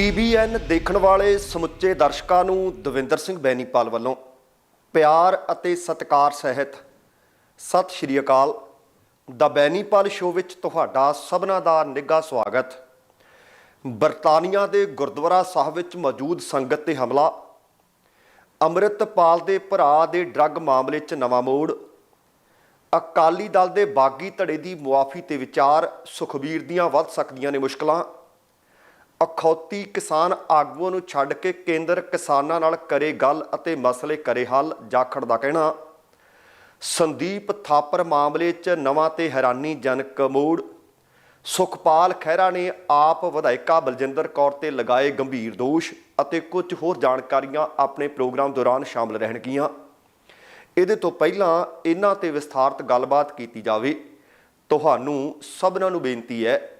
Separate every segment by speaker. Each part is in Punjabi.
Speaker 1: ਟੀਬੀਐਨ ਦੇਖਣ ਵਾਲੇ ਸਮੁੱਚੇ ਦਰਸ਼ਕਾਂ ਨੂੰ ਦਵਿੰਦਰ ਸਿੰਘ ਬੈਨੀਪਾਲ ਵੱਲੋਂ ਪਿਆਰ ਅਤੇ ਸਤਿਕਾਰ ਸਹਿਤ ਸਤਿ ਸ਼੍ਰੀ ਅਕਾਲ। ਦਾ ਬੈਨੀਪਾਲ ਸ਼ੋਅ ਵਿੱਚ ਤੁਹਾਡਾ ਸਭਨਾਂ ਦਾ ਨਿੱਘਾ ਸਵਾਗਤ। ਬਰਤਾਨੀਆ ਦੇ ਗੁਰਦੁਆਰਾ ਸਾਹਿਬ ਵਿੱਚ ਮੌਜੂਦ ਸੰਗਤ ਤੇ ਹਮਲਾ। ਅੰਮ੍ਰਿਤਪਾਲ ਦੇ ਭਰਾ ਦੇ ਡਰੱਗ ਮਾਮਲੇ 'ਚ ਨਵਾਂ ਮੋੜ। ਅਕਾਲੀ ਦਲ ਦੇ ਬਾਗੀ ਧੜੇ ਦੀ ਮੁਆਫੀ ਤੇ ਵਿਚਾਰ। ਸੁਖਬੀਰ ਦੀਆਂ ਵੱਧ ਸਕਦੀਆਂ ਨੇ ਮੁਸ਼ਕਲਾਂ। ਅਖੌਤੀ ਕਿਸਾਨ ਆਗੂਆਂ ਨੂੰ ਛੱਡ ਕੇ ਕੇਂਦਰ ਕਿਸਾਨਾਂ ਨਾਲ ਕਰੇ ਗੱਲ ਅਤੇ ਮਸਲੇ ਕਰੇ ਹੱਲ, ਜਾਖੜ ਦਾ ਕਹਿਣਾ। ਸੰਦੀਪ ਥਾਪਰ ਮਾਮਲੇ 'ਚ ਨਵਾਂ ਤੇ ਹੈਰਾਨੀਜਨਕ ਮੋੜ ਸੁਖਪਾਲ ਖਹਿਰਾ ਨੇ ਆਪ ਵਿਧਾਇਕਾ ਬਲਜਿੰਦਰ ਕੌਰ ਤੇ ਲਗਾਏ ਗੰਭੀਰ ਦੋਸ਼ ਅਤੇ ਕੁਝ ਹੋਰ ਜਾਣਕਾਰੀਆਂ ਆਪਣੇ ਪ੍ਰੋਗਰਾਮ ਦੌਰਾਨ ਸ਼ਾਮਲ ਰਹਿਣਗੀਆਂ। ਇਹਦੇ ਤੋਂ ਪਹਿਲਾਂ ਇਹਨਾਂ ਤੇ ਵਿਸਥਾਰਤ ਗੱਲਬਾਤ ਕੀਤੀ ਜਾਵੇ। ਤੁਹਾਨੂੰ ਸਭਨਾਂ ਨੂੰ ਬੇਨਤੀ ਹੈ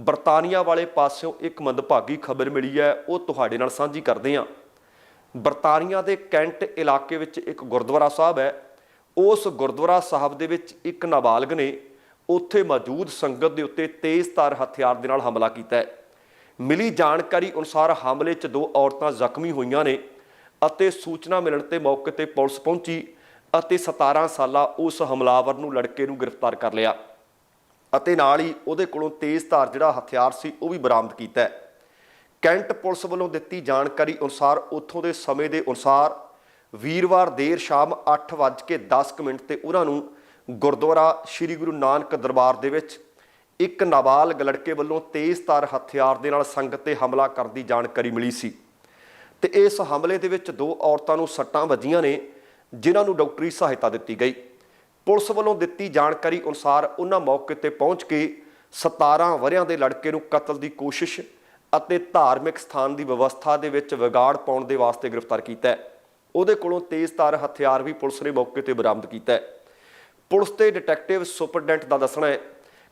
Speaker 1: ਬਰਤਾਨੀਆ ਵਾਲੇ ਪਾਸਿਓਂ ਇੱਕ ਮੰਦਭਾਗੀ ਖਬਰ ਮਿਲੀ ਹੈ, ਉਹ ਤੁਹਾਡੇ ਨਾਲ ਸਾਂਝੀ ਕਰਦੇ ਹਾਂ। ਬਰਤਾਨੀਆ ਦੇ ਕੈਂਟ ਇਲਾਕੇ ਵਿੱਚ ਇੱਕ ਗੁਰਦੁਆਰਾ ਸਾਹਿਬ ਹੈ। ਉਸ ਗੁਰਦੁਆਰਾ ਸਾਹਿਬ ਦੇ ਵਿੱਚ ਇੱਕ ਨਾਬਾਲਗ ਨੇ ਉੱਥੇ ਮੌਜੂਦ ਸੰਗਤ ਦੇ ਉੱਤੇ ਤੇਜ਼ਧਾਰ ਹਥਿਆਰ ਦੇ ਨਾਲ ਹਮਲਾ ਕੀਤਾ ਹੈ। ਮਿਲੀ ਜਾਣਕਾਰੀ ਅਨੁਸਾਰ ਹਮਲੇ 'ਚ ਦੋ ਔਰਤਾਂ ਜ਼ਖਮੀ ਹੋਈਆਂ ਨੇ ਅਤੇ ਸੂਚਨਾ ਮਿਲਣ ਤੇ ਮੌਕੇ ਤੇ ਪੁਲਿਸ ਪਹੁੰਚੀ ਅਤੇ 17 ਸਾਲਾ ਉਸ ਹਮਲਾਵਰ ਨੂੰ ਲੜਕੇ ਨੂੰ ਗ੍ਰਿਫਤਾਰ ਕਰ ਲਿਆ। ਅਤੇ ਨਾਲ ਹੀ ਉਹਦੇ ਕੋਲੋਂ ਤੇਜ਼ ਧਾਰ ਜਿਹੜਾ ਹਥਿਆਰ ਸੀ, ਉਹ ਵੀ ਬਰਾਮਦ ਕੀਤਾ ਹੈ। ਕੈਂਟ ਪੁਲਿਸ ਵੱਲੋਂ ਦਿੱਤੀ ਜਾਣਕਾਰੀ ਅਨੁਸਾਰ ਉੱਥੋਂ ਦੇ ਸਮੇਂ ਦੇ ਅਨੁਸਾਰ ਵੀਰਵਾਰ ਦੇਰ ਸ਼ਾਮ 8:10 ਮਿੰਟ ਤੇ ਉਹਨਾਂ ਨੂੰ ਗੁਰਦੁਆਰਾ ਸ੍ਰੀ ਗੁਰੂ ਨਾਨਕ ਦਰਬਾਰ ਦੇ ਵਿੱਚ ਇੱਕ ਨਾਬਾਲਗ ਲੜਕੇ ਵੱਲੋਂ ਤੇਜ਼ਧਾਰ ਹਥਿਆਰ ਦੇ ਨਾਲ ਸੰਗਤ ਤੇ ਹਮਲਾ ਕਰਨ ਦੀ ਜਾਣਕਾਰੀ ਮਿਲੀ ਸੀ। ਤੇ ਇਸ ਹਮਲੇ ਦੇ ਵਿੱਚ ਦੋ ਔਰਤਾਂ ਨੂੰ ਸੱਟਾਂ ਵੱਜੀਆਂ ਨੇ, ਜਿਨ੍ਹਾਂ ਨੂੰ ਡਾਕਟਰੀ ਸਹਾਇਤਾ ਦਿੱਤੀ ਗਈ। ਪੁਲਿਸ ਵੱਲੋਂ ਦਿੱਤੀ ਜਾਣਕਾਰੀ ਅਨੁਸਾਰ ਉਹਨਾਂ ਮੌਕੇ ਤੇ ਪਹੁੰਚ ਕੇ 17 ਵਰਿਆਂ ਦੇ ਲੜਕੇ ਨੂੰ ਕਤਲ ਦੀ ਕੋਸ਼ਿਸ਼ ਅਤੇ ਧਾਰਮਿਕ ਸਥਾਨ ਦੀ ਵਿਵਸਥਾ ਦੇ ਵਿੱਚ ਵਿਗਾੜ ਪਾਉਣ ਦੇ ਵਾਸਤੇ ਗ੍ਰਿਫਤਾਰ ਕੀਤਾ ਹੈ। ਉਹਦੇ ਕੋਲੋਂ ਤੇਜ਼ਧਾਰ ਹਥਿਆਰ ਵੀ ਪੁਲਿਸ ਨੇ ਮੌਕੇ ਤੇ ਬਰਾਮਦ ਕੀਤਾ ਹੈ। ਪੁਲਿਸ ਤੇ ਡਿਟੈਕਟਿਵ ਸੁਪਰਡੈਂਟ ਦਾ ਦੱਸਣਾ ਹੈ